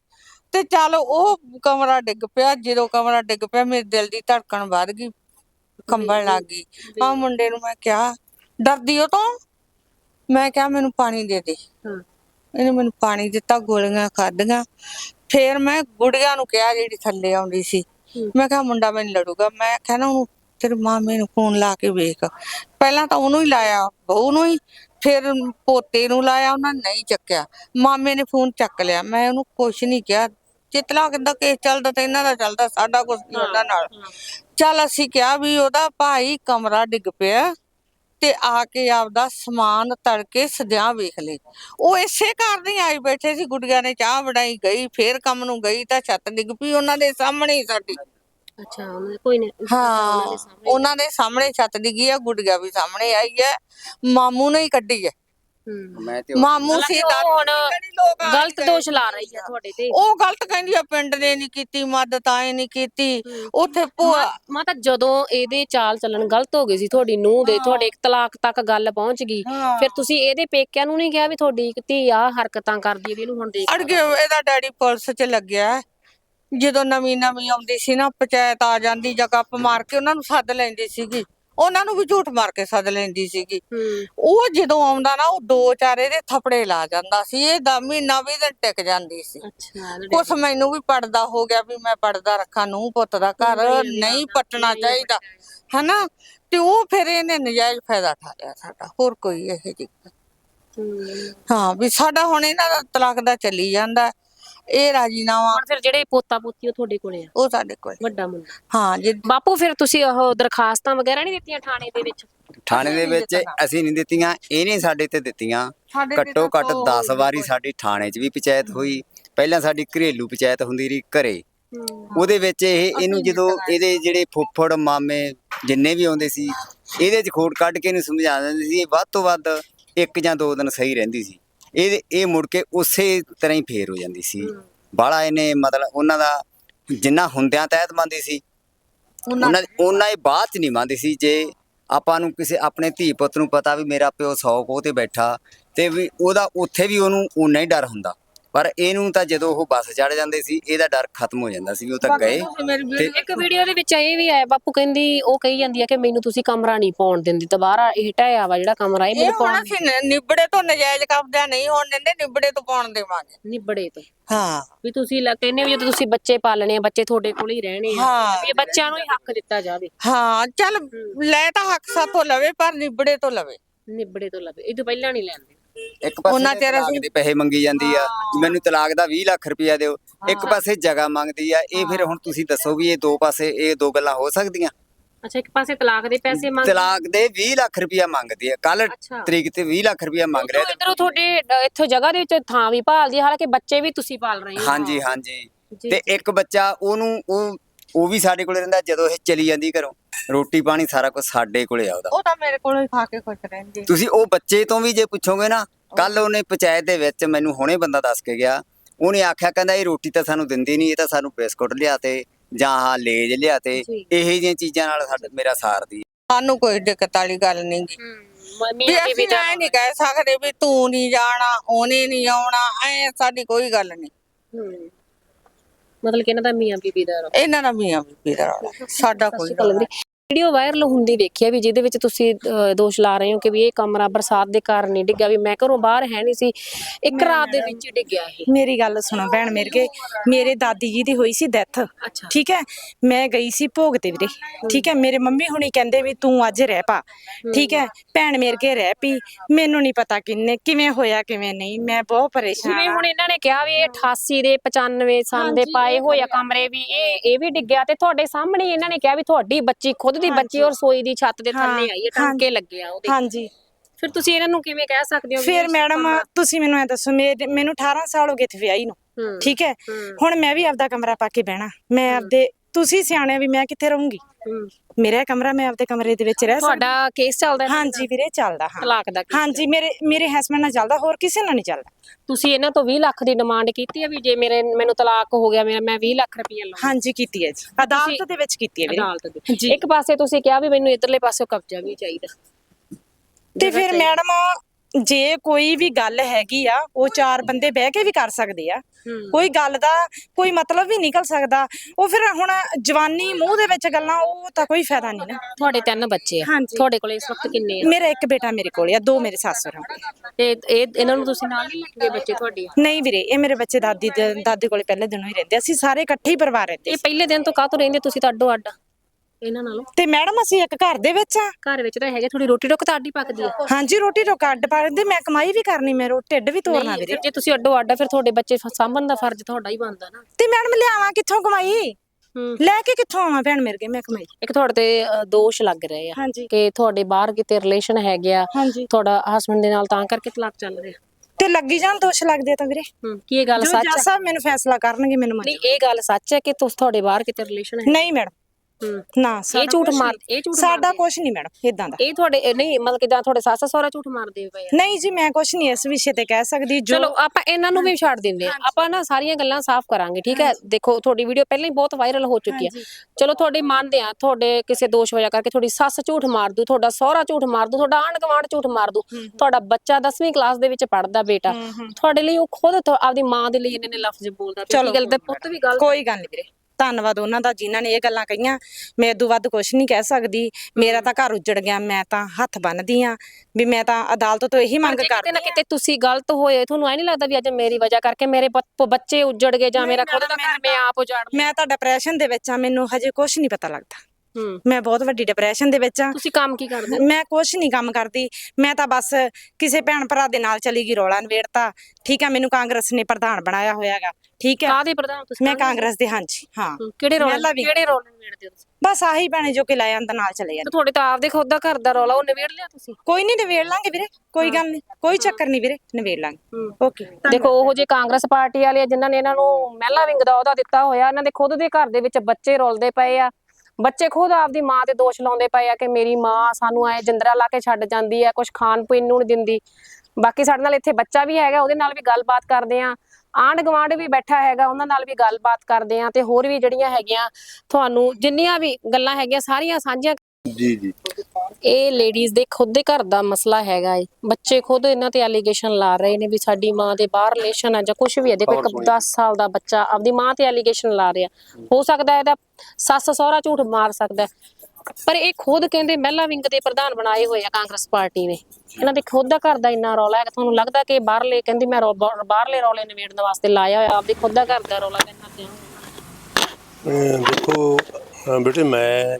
ਤੇ ਚੱਲ ਉਹ ਕਮਰਾ ਡਿੱਗ ਪਿਆ ਜਦੋਂ ਕਮਰਾ ਡਿੱਗ ਪਿਆ ਮੇਰੇ ਦਿਲ ਦੀ ਧੜਕਣ ਵੱਧ ਗਈ ਕੰਬਣ ਲੱਗ ਗਈ। ਆ ਮੁੰਡੇ ਨੂੰ ਮੈਂ ਕਿਹਾ ਡਰਦੀ ਹੋ ਤੂੰ? ਮੈਂ ਕਿਹਾ ਮੈਨੂੰ ਪਾਣੀ ਦੇ ਦੇ। ਇਹਨੇ ਮੈਨੂੰ ਪਾਣੀ ਦਿੱਤਾ ਗੋਲੀਆਂ ਖਾਧੀਆਂ। ਫੇਰ ਮੈਂ ਗੁੜੀਆਂ ਨੂੰ ਕਿਹਾ ਜਿਹੜੀ ਥੱਲੇ ਆਉਂਦੀ ਸੀ। ਮੈਂ ਕਿਹਾ ਮੁੰਡਾ ਮੈਨੂੰ ਲੜੂਗਾ। ਮੈਂ ਕਿਹਾ ਨਾ ਉਹਨੂੰ ਤੇਰੇ ਮਾਮੇ ਨੂੰ ਫੋਨ ਲਾ ਕੇ ਵੇਖ। ਪਹਿਲਾਂ ਤਾਂ ਉਹਨੂੰ ਹੀ ਲਾਇਆ ਬਹੂ ਨੂੰ ਹੀ। ਫਿਰ ਪੋਤੇ ਨੂੰ ਲਾਇਆ ਉਹਨਾਂ ਨੇ ਨਹੀਂ ਚੱਕਿਆ। ਮਾਮੇ ਨੇ ਫੋਨ ਚੱਕ ਲਿਆ। ਮੈਂ ਉਹਨੂੰ ਕੁਛ ਨਹੀਂ ਕਿਹਾ। ਚਿਤਲਾ ਕਿੱਦਾਂ ਕੇਸ ਚੱਲਦਾ ਤੇ ਇਹਨਾਂ ਦਾ ਚੱਲਦਾ ਸਾਡਾ ਕੁਛ ਨਹੀਂ ਉਹਨਾਂ ਨਾਲ। ਚੱਲ ਅਸੀਂ ਕਿਹਾ ਵੀ ਉਹਦਾ ਭਾਈ ਕਮਰਾ ਡਿੱਗ ਪਿਆ ਤੇ ਆ ਕੇ ਆਪਦਾ ਸਮਾਨ ਤੜਕੇ ਸਦਿਆਂ ਵੇਖ ਲੈ ਉਹ ਇਸੇ ਕਾਰਨ ਹੀ ਆਈ ਬੈਠੇ ਸੀ ਗੁੱਡੀਆਂ ਨੇ ਚਾਹ ਬਣਾਈ ਗਈ ਫੇਰ ਕੰਮ ਨੂੰ ਗਈ ਤਾਂ ਛੱਤ ਡਿੱਗ ਪਈ ਉਹਨਾਂ ਦੇ ਸਾਹਮਣੇ ਹੀ ਸਾਡੀ। ਅੱਛਾ ਉਹਨਾਂ- ਕੋਈ ਨਹੀਂ ਹਾਂ ਉਹਨਾਂ ਦੇ ਸਾਹਮਣੇ ਦੇ ਛੱਤ ਡਿੱਗੀ ਆ ਗੁੱਡੀਆਂ ਵੀ ਸਾਹਮਣੇ ਆਈ ਹੈ ਮਾਮੂ ਨੇ ਹੀ ਕੱਢੀ ਹੂੰ ਮੈਂ ਤੇ ਉਹ- ਮਾਮੂ ਸੀ ਦਾਦੀ ਹੁਣ ਆ ਗਲਤ ਦੋਸ਼ ਲਾ ਰਹੀ ਹੈ ਤੁਹਾਡੇ ਤੇ। ਉਹ ਗਲਤ ਕਹਿੰਦੀ ਆ ਪਿੰਡ ਨੇ ਨਹੀਂ ਕੀਤੀ ਮਦਦ ਆਏ ਨਹੀਂ ਕੀਤੀ। ਉੱਥੇ ਭੂਆ ਮਾਤਾ ਜਦੋਂ ਇਹਦੇ ਚਾਲ ਚੱਲਣ ਗਲਤ ਹੋ ਗਈ ਸੀ ਤੁਹਾਡੀ ਨੂੰਹ ਦੇ ਤੁਹਾਡੇ ਇੱਕ ਤਲਾਕ ਤੱਕ ਗੱਲ ਪਹੁੰਚ ਗਈ। ਫਿਰ ਤੁਸੀਂ ਇਹਦੇ ਪੇਕਿਆਂ ਨੂੰ ਨਹੀਂ ਕਿਹਾ ਵੀ ਤੁਹਾਡੀ ਇੱਕ ਧੀ ਆ ਹਰਕਤਾਂ ਕਰਦੀ ਹੈ ਵੀ ਇਹਨੂੰ ਹੁਣ ਦੇਖ ਅੜਗੇ ਇਹਦਾ ਡੈਡੀ ਪੁਲਿਸ 'ਚ ਲੱਗਿਆ। ਹੈ। ਜਦੋਂ ਨਵੀਂ ਨਵੀਂ ਆਉਂਦੀ ਸੀ ਨਾ ਪੰਚਾਇਤ ਆ ਜਾਂਦੀ ਜਾਂ ਗੱਪ ਮਾਰ ਕੇ ਉਹਨਾਂ ਨੂੰ ਸੱਦ ਲੈਂਦੀ ਸੀਗੀ। ਉਹਨਾਂ ਨੂੰ ਵੀ ਝੂਠ ਮਾਰ ਕੇ ਸੱਦ ਲੈਂਦੀ ਸੀਗੀ। ਉਹ ਜਦੋਂ ਆਉਂਦਾ ਨਾ ਉਹ ਦੋ ਚਾਰ ਇਹਦੇ ਥਪੜੇ ਲਾ ਜਾਂਦਾ ਸੀ। ਇਹ ਦਾ ਮਹੀਨਾ ਵੀ ਦਿਨ ਟਿਕ ਜਾਂਦੀ ਸੀ। ਕੁਛ ਮੈਨੂੰ ਵੀ ਪੜਦਾ ਹੋ ਗਿਆ ਵੀ ਮੈਂ ਪੜਦਾ ਰੱਖਾਂ ਨੂੰ ਪੁੱਤ ਦਾ ਘਰ ਨਹੀਂ ਪਟਣਾ ਚਾਹੀਦਾ। ਹਨਾ? ਤੇ ਉਹ ਫਿਰ ਇਹਨੇ ਨਜਾਇਜ਼ ਫਾਇਦਾ ਉਠਾ ਲਿਆ ਸਾਡਾ। ਹੋਰ ਕੋਈ ਇਹ ਜੀ ਹੂੰ। ਹਾਂ ਵੀ ਸਾਡਾ ਹੁਣ ਇਹਨਾਂ ਦਾ ਤਲਾਕ ਦਾ ਚੱਲੀ ਜਾਂਦਾ। ਇਹ ਰਾਜੀਨਾਮਾ ਹੁਣ ਫਿਰ ਜਿਹੜੇ ਪੋਤਾ ਪੋਤੀ ਉਹ ਤੁਹਾਡੇ ਕੋਲੇ ਆ? ਉਹ ਸਾਡੇ ਕੋਲ। ਵੱਡਾ ਮੁੰਡਾ। ਹਾਂ ਜੇ ਬਾਪੂ ਫਿਰ ਤੁਸੀਂ ਉਹ ਦਰਖਾਸਤਾਂ ਵਗੈਰਾ ਨਹੀਂ ਦਿੱਤੀਆਂ ਥਾਣੇ ਦੇ ਵਿੱਚ? ਥਾਣੇ ਦੇ ਵਿੱਚ ਅਸੀਂ ਨਹੀਂ ਦਿੱਤੀਆਂ ਇਹਨੇ ਸਾਡੇ ਤੇ ਦਿੱਤੀਆਂ। ਸਾਡੇ ਤੇ ਘੱਟੋ ਤਾਂ ਘੱਟ ਉਹ 10 ਵਾਰੀ ਸਾਡੀ ਥਾਣੇ 'ਚ ਵੀ ਪੰਚਾਇਤ ਹੋਈ। ਪਹਿਲਾਂ ਸਾਡੀ ਘਰੇਲੂ ਪੰਚਾਇਤ ਹੁੰਦੀ ਰਹੀ ਘਰੇ। ਉਹਦੇ ਵਿੱਚ ਇਹ ਇਹਨੂੰ ਜਦੋਂ ਇਹਦੇ ਜਿਹੜੇ ਫੁੱਫੜ ਮਾਮੇ ਜਿੰਨੇ ਵੀ ਆਉਂਦੇ ਸੀ ਇਹਦੇ 'ਚ ਖੋਟ ਕੱਢ ਕੇ ਇਹਨੂੰ ਸਮਝਾ ਦਿੰਦੇ ਸੀ ਇਹ ਵੱਧ ਤੋਂ ਵੱਧ ਇੱਕ ਜਾਂ ਦੋ ਦਿਨ ਸਹੀ ਰਹਿੰਦੀ ਸੀ। ਇਹ ਇਹ ਮੁੜ ਕੇ ਉਸੇ ਤਰ੍ਹਾਂ ਹੀ ਫੇਰ ਹੋ ਜਾਂਦੀ ਸੀ। ਬਾਲਾ ਇਹਨੇ ਮਤਲਬ ਉਹਨਾਂ ਦਾ ਜਿੰਨਾ ਹੁੰਦਿਆਂ ਤਹਿਤ ਮੰਨਦੀ ਸੀ ਉਹਨਾਂ ਉਹਨਾਂ ਇਹ ਬਾਅਦ ਚ ਨਹੀਂ ਮੰਨਦੀ ਸੀ ਜੇ ਆਪਾਂ ਨੂੰ ਕਿਸੇ ਆਪਣੇ ਧੀ ਪੁੱਤ ਨੂੰ ਪਤਾ ਵੀ ਮੇਰਾ ਪਿਓ 100 ਕੋਹ ਤੇ ਬੈਠਾ ਤੇ ਵੀ ਉਹਦਾ ਉੱਥੇ ਵੀ ਉਹਨੂੰ ਉਨਾ ਹੀ ਡਰ ਹੁੰਦਾ। ਪਰ ਇਹਨੂੰ ਤਾਂ ਜਦੋਂ ਉਹ ਬੱਸ ਚੜ ਜਾਂਦੇ ਸੀ ਇਹਦਾ ਡਰ ਖਤਮ ਹੋ ਜਾਂਦਾ ਸੀ ਵੀ ਉਹ ਤਾਂ ਗਏ। ਤੇ ਇੱਕ ਵੀਡੀਓ ਦੇ ਵਿੱਚ ਇਹ ਵੀ ਆਇਆ ਬਾਪੂ ਕਹਿੰਦੀ ਉਹ ਕਹੀ ਜਾਂਦੀ ਹੈ ਕਿ ਮੈਨੂੰ ਤੁਸੀਂ ਕਮਰਾ ਨਹੀਂ ਪਾਉਣ ਦਿੰਦੀ ਦੁਬਾਰਾ ਇਹ ਢਾਇਆ ਵਾ ਜਿਹੜਾ ਕਮਰਾ ਇਹ ਇਹ ਮੈਨੂੰ ਹੁਣ ਪਾਉਣ ਅਸੀਂ ਨ- ਨਿਬੜੇ ਤੋਂ ਨਜਾਇਜ਼ ਕਬਜ਼ਾ ਨਹੀਂ ਹੋਣ ਦਿੰਦੇ ਨਿਬੜੇ ਤੋਂ ਪਾਉਣ ਦੇਵਾਂਗੇ। ਨਿਬੜੇ ਤੋਂ। ਹਾਂ। ਵੀ ਤੁਸੀਂ ਲ- ਕਹਿੰਦੇ ਵੀ ਜਦੋਂ ਤੁਸੀਂ ਬੱਚੇ ਪਾਲਣੇ ਆ ਬੱਚੇ ਤੁਹਾਡੇ ਕੋਲ ਹੀ ਰਹਿਣੇ ਆ। ਹਾਂ। ਵੀ ਇਹ ਬੱਚਿਆਂ ਨੂੰ ਹੀ ਹੱਕ ਦਿੱਤਾ ਜਾਵੇ। ਹਾਂ ਚੱਲ ਲੈ ਤਾਂ ਹੱਕ ਸਾਥੋਂ ਲਵੇ ਪਰ ਨਿਬੜੇ ਤੋਂ ਲਵੇ। ਨਿਬੜੇ ਤੋਂ ਲਵੇ ਇਹ ਤੋਂ ਪਹਿਲਾਂ ਨਹੀਂ ਲੈਂਦੇ। ਇੱਕ ਪਾਸੇ ਉਹਨਾਂ ਤੇ ਚਿਰ ਤਲਾਕ ਅਸੀਂ- ਦੇ ਪੈਸੇ ਮੰਗੀ ਜਾਂਦੀ ਆ ਮੈਨੂੰ ਤਲਾਕ ਦਾ 20 ਲੱਖ ਰੁਪਇਆ ਦਿਓ। ਇੱਕ ਪਾਸੇ ਜਗ੍ਹਾ ਮੰਗਦੀ ਆ ਇਹ ਫਿਰ ਹੁਣ ਤੁਸੀਂ ਦੱਸੋ ਵੀ ਇਹ ਦੋ ਪਾਸੇ ਇਹ ਦੋ ਗੱਲਾਂ ਹੋ ਸਕਦੀਆਂ। ਅੱਛਾ ਇੱਕ ਪਾਸੇ ਤਲਾਕ ਦੇ ਪੈਸੇ ਮੰਗ ਤਲਾਕ ਦੇ 20 ਲੱਖ ਰੁਪਇਆ ਮੰਗਦੀ ਆ। ਕੱਲ ਅੱਛਾ। ਤਰੀਕ ਤੇ 20 ਲੱਖ ਰੁਪਇਆ ਮੰਗ ਰਿਹਾ ਤੇ ਇਧਰੋਂ ਤੁਹਾਡੇ ਇੱਥੋਂ ਜਗ੍ਹਾ ਦੇ ਵਿੱਚ ਥਾਂ ਵੀ ਭਾਲਦੀ ਹੈ ਹਾਲਾਂਕਿ ਬੱਚੇ ਵੀ ਤੁਸੀਂ ਪਾਲ ਰਹੇ ਹੋ। ਹਾਂਜੀ ਹਾਂਜੀ। ਜੀ। ਤੇ ਇੱਕ ਬੱਚਾ ਉਹਨੂੰ ਉਹ ਉਹ ਵੀ ਸਾਡੇ ਕੋਲੇ ਰਹਿੰਦਾ ਜਦੋਂ ਇਹ ਚਲੀ ਜਾਂਦੀ ਘਰੋਂ। ਰੋਟੀ ਪਾਣੀ ਸਾਰਾ ਕੁਝ ਸਾਡੇ ਕੋਲੇ ਆ ਉਹਦਾ। ਉਹ ਤਾਂ ਮੇਰੇ ਕੋਲੋਂ ਹੀ ਖਾ ਕੇ ਖੁਸ਼ ਰਹਿੰਦੇ ਤੁਸੀਂ ਉਹ ਬੱਚੇ ਤੋਂ ਵੀ ਜੇ ਪੁੱਛੋਗੇ ਨਾ ਕੱਲ ਉਹਨੇ ਪੰਚਾਇਤ ਦੇ ਵਿੱਚ ਮੈਨੂੰ ਹੁਣੇ ਬੰਦਾ ਦੱਸ ਕੇ ਗਿਆ। ਉਹਨੇ ਆਖਿਆ ਕਹਿੰਦਾ ਇਹ ਰੋਟੀ ਤਾਂ ਸਾਨੂੰ ਦਿੰਦੀ ਨਹੀਂ ਇਹ ਤਾਂ ਸਾਨੂੰ ਬਿਸਕੁਟ ਲਿਆ ਤੇ ਜਾਂ ਆਹ ਲੇਜ ਲਿਆ ਤੇ ਜੀ। ਇਹੋ ਜਿਹੀਆਂ ਚੀਜ਼ਾਂ ਨਾਲ ਸਾਡਾ ਮੇਰਾ ਸਾਰਦੀ ਸਾਨੂੰ ਕੋਈ ਦਿੱਕਤ ਵਾਲੀ ਗੱਲ ਨਹੀਂ ਗੀ। ਮੰਮੀ ਵੀ ਅਸੀਂ ਐ ਨਹੀਂ ਕਹਿ ਸਕਦੇ ਵੀ ਤੂੰ ਨਹੀਂ ਜਾਣਾ ਉਹਨੇ ਨਹੀਂ ਆਉਣਾ ਐ ਸਾਡੀ ਕੋਈ ਗੱਲ ਨਹੀਂ ਹੂੰ। ਮਤਲਬ ਕਿ ਇਹਨਾਂ ਦਾ ਮੀਆਂ ਬੀਬੀ ਦਾ ਇਹਨਾਂ ਦਾ ਮੀਆਂ ਬੀਬੀ ਦਾ ਰੌਲਾ। ਸਾਡਾ ਕੋਈ ਵੀਰੇ। ਵੀਡੀਓ ਵਾਇਰਲ ਹੁੰਦੀ ਵੇਖੀ ਆ ਵੀ ਜਿਹਦੇ ਵਿੱਚ ਤੁਸੀਂ ਦੋਸ਼ ਲਾ ਰਹੇ ਹੋ ਕਿ ਵੀ ਇਹ ਕਮਰਾ ਬਰਸਾਤ ਦੇ ਕਾਰਨ ਨਹੀਂ ਡਿੱਗਿਆ ਵੀ ਮੈਂ ਘਰੋਂ ਬਾਹਰ ਹੈ ਨਹੀਂ ਸੀ ਇੱਕ ਰਾਤ ਦੇ ਵਿੱਚ ਡਿੱਗਿਆ ਇਹ। ਮੇਰੀ ਗੱਲ ਸੁਣੋ ਭੈਣ ਮੇਰੇ ਕੇ ਮੇਰੇ ਦਾਦੀ ਜੀ ਦੀ ਹੋਈ ਸੀ ਡੈਥ ਠੀਕ ਹੈ? ਮੈਂ ਗਈ ਸੀ ਭੋਗ ਤੇ ਵੀਰੇ ਠੀਕ ਹੈ? ਮੇਰੇ ਮੰਮੀ ਹੁਣੀ ਕਹਿੰਦੇ ਵੀ ਤੂੰ ਅੱਜ ਰਹਿ ਪਾ ਠੀਕ ਹੈ? ਭੈਣ ਮੇਰੇ ਕੇ ਰਹਿ ਪਈ ਮੈਨੂੰ ਨਹੀਂ ਪਤਾ ਕਿੰਨੇ ਕਿਵੇਂ ਹੋਇਆ ਕਿਵੇਂ ਨਹੀਂ ਮੈਂ ਬਹੁਤ ਪਰੇਸ਼ਾਨ ਜਿਵੇਂ। ਹੁਣ ਇਹਨਾਂ ਨੇ ਕਿਹਾ ਵੀ ਇਹ 88 ਦੇ 95 ਸਾਲ ਦੇ ਪਾਏ ਹੋਏ ਆ ਕਮਰੇ ਵੀ ਇਹ ਇਹ ਵੀ ਡਿੱਗਿਆ ਤੇ ਤੁਹਾਡੇ ਸਾਹਮਣੇ ਇਹਨਾਂ ਨੇ ਕਿਹਾ ਵੀ ਤੁਹਾਡੀ ਬੱਚੀ ਖੁਦ ਦੀ ਬੱਚੀ ਔਰ ਸੋਈ ਦੀ ਛੱਤ ਦੇ ਥੱਲੇ ਆਈ ਹੈ ਟਾਂਕੇ ਲੱਗੇ ਆ ਉਹਦੇ। ਹਾਂਜੀ। ਫਿਰ ਤੁਸੀਂ ਇਹਨਾਂ ਨੂੰ ਕਿਵੇਂ ਕਹਿ ਸਕਦੇ ਹੋ ਫਿਰ ਮੈਡਮ ਤੁਸੀਂ ਮੈਨੂੰ ਐ ਦੱਸੋ ਮੈਨੂੰ 18 ਸਾਲ ਹੋ ਗਏ ਤੇ ਵਿਆਹੀ ਨੂੰ ਠੀਕ ਹੈ? ਹੁਣ ਮੈਂ ਵੀ ਆਪਦਾ ਕਮਰਾ ਪਾ ਕੇ ਬਹਿਣਾ। ਮੈਂ ਆਪਦੇ ਤੁਸੀਂ ਸਿਆਣੇ ਵੀ ਮੈਂ ਕਿੱਥੇ ਰਹੂੰਗੀ। ਮੇਰਾ ਕਮਰਾ ਮੈਂ ਆਪਦੇ ਕਮਰੇ ਦੇ ਵਿੱਚ ਰਹਿ ਸਕਦੀ ਤੁਹਾਡਾ ਕੇਸ ਚੱਲਦਾ ਹੈ ਹਾਂਜੀ ਵੀਰੇ ਚੱਲਦਾ ਹਾਂ। ਤਲਾਕ ਦਾ case ਹਾਂਜੀ ਮੇਰੇ ਮੇਰੇ ਹਸਬੰਡ ਨਾਲ ਚੱਲਦਾ ਹੋਰ ਕਿਸੇ ਨਾਲ ਨਹੀਂ ਚੱਲਦਾ। ਤੁਸੀਂ ਇਹਨਾਂ ਤੋਂ 20 ਲੱਖ ਦੀ ਡਿਮਾਂਡ ਕੀਤੀ ਹੈ ਵੀ ਜੇ ਮੇਰੇ ਮੈਨੂੰ ਤਲਾਕ ਹੋ ਗਿਆ ਮੇਰਾ ਮੈਂ 20 ਲੱਖ ਰੁਪਏ ਲਵਾਂ ਹਾਂਜੀ ਕੀਤੀ ਹੈ ਜੀ। ਅਦਾਲਤ ਦੇ ਵਿੱਚ ਕੀਤੀ ਹੈ ਵੀਰੇ। ਅਦਾਲਤ ਦੇ। ਇੱਕ ਪਾਸੇ ਤੁਸੀਂ ਕਿਹਾ ਵੀ ਮੈਨੂੰ ਇਧਰਲੇ ਪਾਸੇ ਕਬਜ਼ਾ ਵੀ ਚਾਹੀਦਾ। ਤੇ ਫਿਰ ਮੈਡਮ ਜੇ ਕੋਈ ਵੀ ਗੱਲ ਹੈਗੀ ਆ ਉਹ ਚਾਰ ਬੰਦੇ ਬਹਿ ਕੇ ਵੀ ਕਰ ਸਕਦੇ ਆ। ਕੋਈ ਗੱਲ ਦਾ ਕੋਈ ਮਤਲਬ ਵੀ ਨਿਕਲ ਸਕਦਾ। ਉਹ ਫਿਰ ਹੁਣ ਜਵਾਨੀ ਮੂੰਹ ਦੇ ਵਿੱਚ ਗੱਲਾਂ ਉਹ ਤਾਂ ਕੋਈ ਫਾਇਦਾ ਨਹੀਂ ਨਾ। ਤੁਹਾਡੇ ਤਿੰਨ ਬੱਚੇ ਆ। ਹਾਂਜੀ। ਤੁਹਾਡੇ ਕੋਲ ਇਸ ਵਕਤ ਕਿੰਨੇ ਆ? ਮੇਰਾ ਇੱਕ ਬੇਟਾ ਮੇਰੇ ਕੋਲ ਆ ਦੋ ਮੇਰੇ ਸੱਸ ਸਹੁਰਾ। ਕੋਲ ਤੇ ਇਹ ਇਹਨਾਂ ਨੂੰ ਤੁਸੀਂ ਨਾਲ ਨਹੀਂ ਲੈ ਕੇ ਗਏ ਬੱਚੇ ਤੁਹਾਡੇ? ਨਹੀਂ ਵੀਰੇ ਇਹ ਮੇਰੇ ਬੱਚੇ ਦਾਦੀ ਦੇ ਦਾਦੀ ਕੋਲੇ ਪਹਿਲੇ ਦਿਨੋਂ ਹੀ ਰਹਿੰਦੇ ਅਸੀਂ ਸਾਰੇ ਇਕੱਠੇ ਹੀ ਪਰਿਵਾਰ ਰਹਿੰਦੇ ਇਹ ਪਹਿਲੇ ਦਿਨ ਤੋਂ ਕਾਹਤੋਂ ਰਹਿੰਦੇ ਤੁਸੀਂ ਤਾਂ ਅੱਡੋ ਅੱਡ? ਇਹਨਾਂ ਨਾਲੋਂ। ਤੇ ਮੈਡਮ ਅਸੀਂ ਇੱਕ ਘਰ ਦੇ ਵਿੱਚ ਆ। ਘਰ ਵਿੱਚ ਤਾਂ ਹੈਗੇ ਥੋੜੀ ਰੋਟੀ ਟੁੱਕ ਤਾਂ ਅੱਡ ਪੱਕਦੀ ਆ। ਹਾਂਜੀ ਰੋਟੀ ਤੋਂ ਕੱਢ ਪਾਉਂਦੇ ਮੈਂ ਕਮਾਈ ਵੀ ਕਰਨੀ ਮੈਂ ਰੋ ਢਿੱਡ ਵੀ ਤੋੜਨਾ ਨਹੀਂ, ਵੀਰੇ। ਜੇ ਤੁਸੀਂ ਅੱਡੋ ਅੱਡ ਫਿਰ ਤੁਹਾਡੇ ਬੱਚੇ ਸਾਂਭਣ ਦਾ ਫਰਜ਼ ਤੁਹਾਡਾ ਹੀ ਬਣਦਾ ਨਾ। ਤੇ ਮੈਡਮ ਲਿਆਵਾਂ ਕਿੱਥੋਂ ਕਮਾਈ? ਹੂੰ। ਲੈ ਕੇ ਕਿੱਥੋਂ ਆਵਾਂ ਭੈਣ ਮੇਰੇ ਕੇ ਮੈਂ ਕਮਾਈ। ਇੱਕ ਤੁਹਾਡੇ ਤੇ ਅ, ਦੋਸ਼ ਲੱਗ ਰਹੇ ਆ ਹਾਂਜੀ। ਕਿ ਤੁਹਾਡੇ ਬਾਹਰ ਕਿਤੇ ਰਿਲੇਸ਼ਨ ਹੈਗੇ ਆ। ਹਾਂਜੀ। ਤੁਹਾਡਾ ਹਸਬੰਡ ਦੇ ਨਾਲ ਤਾਂ ਕਰਕੇ ਤਲਾਕ ਚੱਲ ਰਿਹਾ। ਤੇ ਲੱਗੀ ਜਾਣ ਦੋਸ਼ ਲੱਗਦੇ ਆ ਤਾਂ ਵੀਰੇ। ਹੂੰ ਕੀ ਇਹ ਗੱਲ ਜੋ ਸੱਚ ਜੱਜ ਸਾਹਿਬ ਮੈਨੂੰ ਫੈਸਲਾ ਕਰਨਗੇ ਮੈਨੂੰ ਨਹੀਂ ਮੰਨ ਇਹ ਗੱਲ ਸੱਚ ਹੈ ਕਿ ਤੁਸੀਂ ਤੁਹਾਡੇ ਬਾਹਰ ਕਿਤੇ ਰਿਲੇਸ਼ਨ ਹੈ? ਨਹੀਂ ਮੈਡਮ। ਨਾ ਇਹ ਝੂਠ ਮਾਰ ਨਹੀਂ। ਇਹ ਝੂਠ ਸਾਡਾ। ਕੁਝ ਨਹੀਂ ਮੈਡਮ ਇਦਾਂ ਦਾ। ਇਹ ਤੁਹਾਡੇ ਨਹੀਂ ਮਤਲਬ ਕਿ ਜਾਂ ਤੁਹਾਡੇ ਸੱਸ ਸਹੁਰਾ ਝੂਠ ਮਾਰਦੇ ਪਏ ਆ। ਨਹੀਂ ਜੀ ਮੈਂ ਕੁਝ ਨਹੀਂ ਇਸ ਵਿਸ਼ੇ ਤੇ ਕਹਿ ਸਕਦੀ ਜੋ ਚਲੋ ਆਪਾਂ ਇਹਨਾਂ ਨੂੰ ਵੀ ਛੱਡ ਦਿੰਦੇ ਆ। ਆਪਾਂ ਨਾ ਸਾਰੀਆਂ ਗੱਲਾਂ ਸਾਫ਼ ਕਰਾਂਗੇ ਠੀਕ ਹੈ? ਦੇਖੋ ਤੁਹਾਡੀ ਵੀਡੀਓ ਪਹਿਲਾਂ ਹੀ ਬਹੁਤ ਵਾਇਰਲ ਹੋ ਚੁੱਕੀ ਹੈ ਚਲੋ ਤੁਹਾਡੇ ਮੰਨਦੇ ਆ ਤੁਹਾਡੇ ਕਿਸੇ ਦੋਸ਼ ਵਜ੍ਹਾ ਕਰਕੇ ਤੁਹਾਡੀ ਸੱਸ ਝੂਠ ਮਾਰ ਦੂ ਤੁਹਾਡਾ ਸਹੁਰਾ ਝੂਠ ਮਾਰ ਦੂ ਤੁਹਾਡਾ ਆਂਢ ਗੁਆਂਢ ਝੂਠ ਮਾਰ ਦੂ ਤੁਹਾਡਾ ਬੱਚਾ 10ਵੀਂ ਕਲਾਸ ਦੇ ਵਿੱਚ ਪੜਦਾ ਬੇਟਾ ਤੁਹਾਡੇ ਲਈ ਉਹ ਖੁਦ ਆਪਦੀ ਮਾਂ ਦੇ ਲਈ ਇਹਨੇ ਨੇ ਲਫ਼ਜ਼ ਬੋਲਦਾ ਤੇ ਗੱਲ ਤੇ ਪੁੱਤ ਵੀ ਗੱਲ ਕੋਈ ਗੱਲ ਨਹੀਂ ਵੀਰੇ। ਧੰਨਵਾਦ ਉਹਨਾਂ ਦਾ ਜਿਨ੍ਹਾਂ ਨੇ ਇਹ ਗੱਲਾਂ ਕਹੀਆਂ। ਮੈਂ ਇਦੋਂ ਵੱਧ ਕੁਝ ਨਹੀਂ ਕਹਿ ਸਕਦੀ। ਮੇਰਾ ਤਾਂ ਘਰ ਉੱਜੜ ਗਿਆ ਮੈਂ ਤਾਂ ਹੱਥ ਬੰਨਦੀ ਆ। ਵੀ ਮੈਂ ਤਾਂ ਅਦਾਲਤ ਤੋਂ ਇਹੀ ਮੰਗ ਜੇ ਕਿਤੇ ਨਾ ਕਰਦੀ ਕਿਤੇ ਤੁਸੀਂ ਗਲਤ ਹੋਏ ਤੁਹਾਨੂੰ ਐ ਨਹੀਂ ਲੱਗਦਾ ਵੀ ਅੱਜ ਮੇਰੀ ਵਜ੍ਹਾ ਕਰਕੇ ਮੇਰੇ ਬੱਚ- ਉੱਜੜ ਗਏ ਜਾਂ ਮੇਰਾ ਖੁਦ ਦਾ ਘਰ ਮੈਂ ਆਪ ਉਜਾੜ ਮੈਂ ਤਾਂ ਡਿਪਰੈਸ਼ਨ ਦੇ ਵਿੱਚ ਆ ਮੈਨੂੰ ਹਜੇ ਕੁਝ ਨਹੀਂ ਪਤਾ ਲੱਗਦਾ। ਮੈਂ ਬਹੁਤ ਵੱਡੀ ਡਿਪਰੈਸ਼ਨ ਦੇ ਵਿੱਚ ਆ। ਤੁਸੀਂ ਕੰਮ ਕੀ ਕਰਦੇ? ਮੈਂ ਕੁਝ ਨਹੀਂ ਕੰਮ ਕਰਦੀ। ਮੈਂ ਤਾਂ ਬਸ ਕਿਸੇ ਭੈਣ ਭਰਾ ਦੇ ਨਾਲ ਚਲੀ ਗਈ ਰੌਲਾ ਨਵੇੜਤਾ ਠੀਕ ਆ ਮੈਨੂੰ ਕਾਂਗਰਸ ਨੇ ਪ੍ਰਧਾਨ ਬਣਾਇਆ ਹੋਇਆਗਾ। ਠੀਕ ਹੈ ਕਾਹਦੇ ਪ੍ਰਧਾਨ ਤੁਸੀਂ ਮੈਂ ਕਾਂਗਰਸ ਦੇ ਹਾਂਜੀ ਹਾਂ। ਕਿਹੜੇ ਰੋਲ। ਕਿਹੜੇ ਰੋਲ ਨਿਬੇੜਦੇ ਹੋ ਤੁਸੀਂ? ਬਸ ਆਹੀ ਭੈਣੇ ਜੋ ਕਿ ਲੈ ਜਾਂਦਾ ਨਾਲ ਚਲੇ ਜਾਂਦੇ। ਤੁਹਾਡੇ ਤਾਂ ਆਪਦੇ ਖੁਦ ਦਾ ਘਰ ਦਾ ਰੌਲਾ ਉਹ ਨਿਬੇੜ ਲਿਆ ਤੁਸੀਂ? ਕੋਈ ਨਹੀਂ ਨਵੇੜ ਲਾਂਗੇ ਵੀਰੇ। ਕੋਈ ਗੱਲ ਨਹੀਂ ਕੋਈ ਚੱਕਰ ਨਹੀਂ ਵੀਰੇ ਨਵੇੜ ਲਾਂਗੇ। ਓਕੇ। ਦੇਖੋ ਉਹ ਜੇ ਕਾਂਗਰਸ ਪਾਰਟੀ ਵਾਲੇ ਜਿਨ੍ਹਾਂ ਨੇ ਇਹਨਾਂ ਨੂੰ ਮਹਿਲਾ ਵਿੰਗ ਦਾ ਉਹਦਾ ਦਿੱਤਾ ਹੋਇਆ ਇਹਨਾਂ ਦੇ ਖੁਦ ਦੇ ਘਰ ਦੇ ਵਿੱਚ ਬੱਚੇ ਰੁਲਦੇ ਪਏ ਆ। ਬੱਚੇ ਖੁਦ ਆਪਦੀ ਮਾਂ ਤੇ ਦੋਸ਼ ਲਾਉਂਦੇ ਪਏ ਆ ਕਿ ਮੇਰੀ ਮਾਂ ਸਾਨੂੰ ਐ ਜਿੰਦਰਾ ਲਾ ਕੇ ਛੱਡ ਜਾਂਦੀ ਹੈ ਕੁਝ ਖਾਣ ਪੀਣ ਨੂੰ ਨਹੀਂ ਦਿੰਦੀ। ਬਾਕੀ ਸਾਡੇ ਨਾਲ ਇੱਥੇ ਬੱਚਾ ਵੀ ਹੈਗਾ, ਉਹਦੇ ਨਾਲ ਵੀ ਗੱਲਬਾਤ ਕਰਦੇ ਆ। ਆਂਢ ਗੁਆਂਢ ਵੀ ਬੈਠਾ ਹੈਗਾ, ਉਹਨਾਂ ਨਾਲ ਵੀ ਗੱਲਬਾਤ ਕਰਦੇ ਆ ਤੇ ਹੋਰ ਵੀ ਜਿਹੜੀਆਂ ਹੈਗੀਆਂ, ਤੁਹਾਨੂੰ ਜਿੰਨੀਆਂ ਵੀ ਗੱਲਾਂ ਹੈਗੀਆਂ, ਸਾਰੀਆਂ ਸਾਂਝੀਆਂ ਜੀ ਜੀ। ਇਹ ਲੇਡੀਜ਼ ਦੇ ਖੁਦ ਦੇ ਘਰ ਦਾ ਮਸਲਾ ਹੈਗਾ ਏ। ਬੱਚੇ ਖੁਦ ਇਹਨਾਂ ਤੇ ਐਲੀਗੇਸ਼ਨ ਲਾ ਰਹੇ ਨੇ ਵੀ ਸਾਡੀ ਮਾਂ ਦੇ ਬਾਹਰ ਰਿਲੇਸ਼ਨ ਆ ਜਾਂ ਕੁਝ ਵੀ ਹੈ ਦੇਖੋ ਇੱਕ 10 ਸਾਲ ਦਾ ਬੱਚਾ ਆਪਦੀ ਮਾਂ ਤੇ ਐਲੀਗੇਸ਼ਨ ਲਾ ਰਿਹਾ। ਹੋ ਸਕਦਾ ਇਹਦਾ ਸੱਸ ਸਹੁਰਾ ਝੂਠ ਮਾਰ ਸਕਦਾ। ਪਰ ਇਹ ਖੁਦ ਕਹਿੰਦੇ ਮਹਿਲਾ ਵਿੰਗ ਦੇ ਪ੍ਰਧਾਨ ਬਣਾਏ ਹੋਏ ਆ ਕਾਂਗਰਸ ਪਾਰਟੀ ਨੇ। ਇਹਨਾਂ ਦੇ ਖੁਦ ਦਾ ਘਰ ਦਾ ਇੰਨਾ ਰੌਲਾ ਹੈ ਤੁਹਾਨੂੰ ਲੱਗਦਾ ਕਿ ਬਾਹਰਲੇ ਕਹਿੰਦੀ ਮੈਂ ਬਾਹਰਲੇ ਰੌਲੇ ਨਿਬੇੜਨ ਵਾਸਤੇ ਲਾਇਆ ਹੋਇਆ ਆਪਦੇ ਖੁਦ ਦਾ ਘਰ ਦਾ ਰੌਲਾ ਕਹਿੰਦਾ ਤੇ ਦੇਖੋ ਬੇਟੇ ਮੈਂ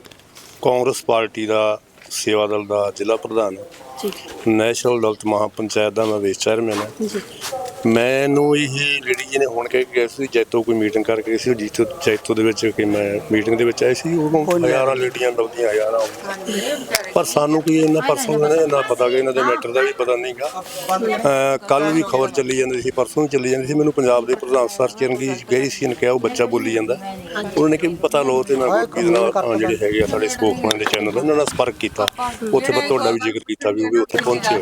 ਕਾਂਗਰਸ ਪਾਰਟੀ ਦਾ ਸੇਵਾ ਦਲ ਦਾ ਜ਼ਿਲ੍ਹਾ ਪ੍ਰਧਾਨ ਜੀ। ਨੈਸ਼ਨਲ ਦਲਤ ਮਹਾਪੰਚਾਇਤ ਦਾ ਮੈਂ ਵਾਈਸ ਚੇਅਰਮੈਨ ਹਾਂ। ਜੀ। ਮੈਨੂੰ ਇਹ ਲੇਡੀ ਜੀ ਨੇ ਹੁਣ ਕਹਿ ਕੇ ਗਏ ਸੀ ਜੈਤੋ ਕੋਈ ਮੀਟਿੰਗ ਕਰਕੇ ਸੀ ਜੈਤੋ ਜੈਤੋ ਦੇ ਵਿੱਚ ਕਿ ਮੈਂ ਮੀਟਿੰਗ ਦੇ ਵਿੱਚ ਆਏ ਸੀ ਉਦੋਂ ਹਜ਼ਾਰਾਂ ਲੇਡੀਆਂ ਲੱਭਦੀਆਂ ਹਜ਼ਾਰਾਂ। ਪਰ ਸਾਨੂੰ ਕੋਈ ਇਹਨਾਂ ਪਰਸੋਂ ਦਾ ਨਾ ਪਤਾ ਕਿ ਇਹਨਾਂ ਦੇ ਮੈਟਰ ਦਾ ਵੀ ਪਤਾ ਨਹੀਂਗਾ ਕੱਲ ਵੀ ਖਬਰ ਚੱਲੀ ਜਾਂਦੀ ਸੀ ਪਰਸੋਂ ਚੱਲੀ ਜਾਂਦੀ ਸੀ ਮੈਨੂੰ ਪੰਜਾਬ ਦੇ ਪ੍ਰਧਾਨ ਸਰ ਚਰਨਗੀ ਗਈ ਸੀ ਨੇ ਕਿਹਾ ਉਹ ਬੱਚਾ ਬੋਲੀ ਜਾਂਦਾ। ਉਹਨਾਂ ਨੇ ਕਿ ਪਤਾ ਲਓ ਤੇ ਮੈਂ ਨਾਲ ਅਹ, ਜਿਹੜੇ ਹੈਗੇ ਆ ਸਾਡੇ ਸਪੋਕਮੈਨ ਦੇ ਚੈਨਲ ਉਹਨਾਂ ਨਾਲ ਸੰਪਰਕ ਕੀਤਾ। ਉੱਥੇ ਮੈਂ ਤੁਹਾਡਾ ਵੀ ਜ਼ਿਕਰ ਕੀਤਾ ਵੀ ਉਹ ਵੀ ਉੱਥੇ ਪਹੁੰਚੇ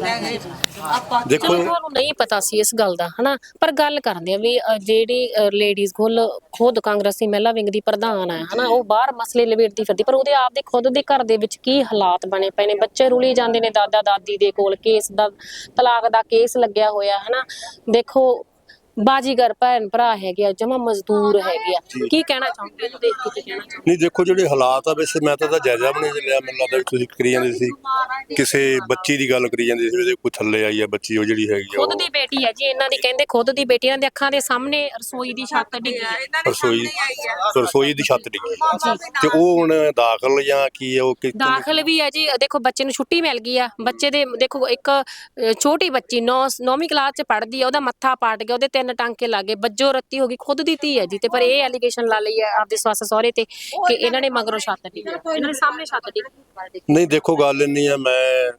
ਦੇਖੋ ਤੁਹਾਨੂੰ ਨਹੀਂ ਪਤਾ ਸੀ ਇਸ ਗੱਲ ਦਾ ਹਨਾ? ਪਰ ਗੱਲ ਕਰਦੇ ਆ ਵੀ ਅ, ਜਿਹੜੀ ਲੇਡੀਜ਼ ਖੁੱਲ ਖੁਦ ਕਾਂਗਰਸੀ ਮਹਿਲਾ ਵਿੰਗ ਦੀ ਪ੍ਰਧਾਨ ਹੈ ਹਨਾ? ਉਹ ਬਾਹਰ ਮਸਲੇ ਲਵੇੜਦੀ ਫਿਰਦੀ ਪਰ ਉਹਦੇ ਆਪ ਦੇ ਖੁਦ ਦੇ ਘਰ ਦੇ ਵਿੱਚ ਕੀ ਹਾਲਾਤ ਬਣੇ ਪਏ ਨੇ? ਬੱਚੇ ਰੁਲੀ ਜਾਂਦੇ ਨੇ ਦਾਦਾ ਦਾਦੀ ਦੇ ਕੋਲ ਕੇਸ ਦਾ ਤਲਾਕ ਦਾ ਕੇਸ ਲੱਗਿਆ ਹੋਇਆ ਹਨਾ? ਦੇਖੋ ਬਾਜੀਗਰ ਭੈਣ ਭਰਾ ਹੈਗੇ ਆ ਜਮਾ ਮਜ਼ਦੂਰ ਹੈਗੇ ਆ। ਕੀ ਕਹਿਣਾ ਚਾਹੁੰਦੇ ਇਹਨੂੰ ਦੇਖ ਕੇ ਕੀ ਕਹਿਣਾ ਚਾਹੁੰਦੇ ਨਹੀਂ ਦੇਖੋ ਜਿਹੜੇ ਹਾਲਾਤ ਆ ਵੈਸੇ ਮੈਂ ਤਾਂ ਇਹਦਾ ਜਾਇਜ਼ਾ ਵੀ ਨਹੀਂ ਲਿਆ ਮੈਨੂੰ ਲੱਗਦਾ ਵੀ ਤੁਸੀਂ ਕਰੀ ਜਾਂਦੇ ਸੀ। ਕਿਸੇ ਬੱਚੀ ਦੀ ਗੱਲ ਕਰੀ ਜਾਂਦੇ ਸੀ ਉਹਦੇ ਕੋਈ ਥੱਲੇ ਆਈ ਆ ਬੱਚੀ ਉਹ ਜਿਹੜੀ ਹੈਗੀ ਆ ਖੁਦ ਦੀ ਬੇਟੀ ਹੈ ਜੀ ਇਹਨਾਂ ਦੀ ਕਹਿੰਦੇ ਖੁਦ ਦੀ ਬੇਟੀ ਇਹਨਾਂ ਦੇ ਅੱਖਾਂ ਦੇ ਸਾਹਮਣੇ ਰਸੋਈ ਦੀ ਛੱਤ ਡਿੱਗੀ ਹੈ ਰਸੋਈ ਰਸੋਈ ਦੀ ਛੱਤ ਡਿੱਗੀ ਤੇ ਉਹ ਹੁਣ ਦਾਖਲ ਜਾਂ ਕੀ ਹੈ ਉਹ ਕਿ ਦਾਖਲ ਵੀ ਹੈ ਜੀ ਦੇਖੋ ਬੱਚੇ ਨੂੰ ਛੁੱਟੀ ਮਿਲ ਗਈ ਆ। ਬੱਚੇ ਦੇ ਦੇਖੋ ਇੱਕ ਅ, ਛੋਟੀ ਬੱਚੀ 9 9ਵੀਂ ਕਲਾਸ ਚ ਪੜ੍ਹਦੀ ਆ ਉਹਦਾ ਮੱਥਾ ਪਾਟ ਗਿਆ ਉਹਦੇ ਤਿੰਨ ਟਾਂਕੇ ਲੱਗੇ ਬੱਜੋ ਰੱਤੀ ਹੋ ਗਈ ਖੁਦ ਦੀ ਧੀ ਹੈ ਜੀ ਤੇ ਪਰ ਇਹ ਐਲੀਗੇਸ਼ਨ ਲਾ ਲਈ ਹੈ ਆਪਦੇ ਸੱਸ ਸਹੁਰੇ ਤੇ ਕਿ ਇਹਨਾਂ ਨੇ ਮਗਰੋਂ ਛੱਤ ਡਿੱਗੀ ਇਹਨਾਂ ਦੇ ਸਾਹਮਣੇ ਛੱਤ ਡਿੱਗੀ ਨਹੀਂ ਦੇਖੋ ਗੱਲ ਇੰਨੀ ਆ ਮੈਂ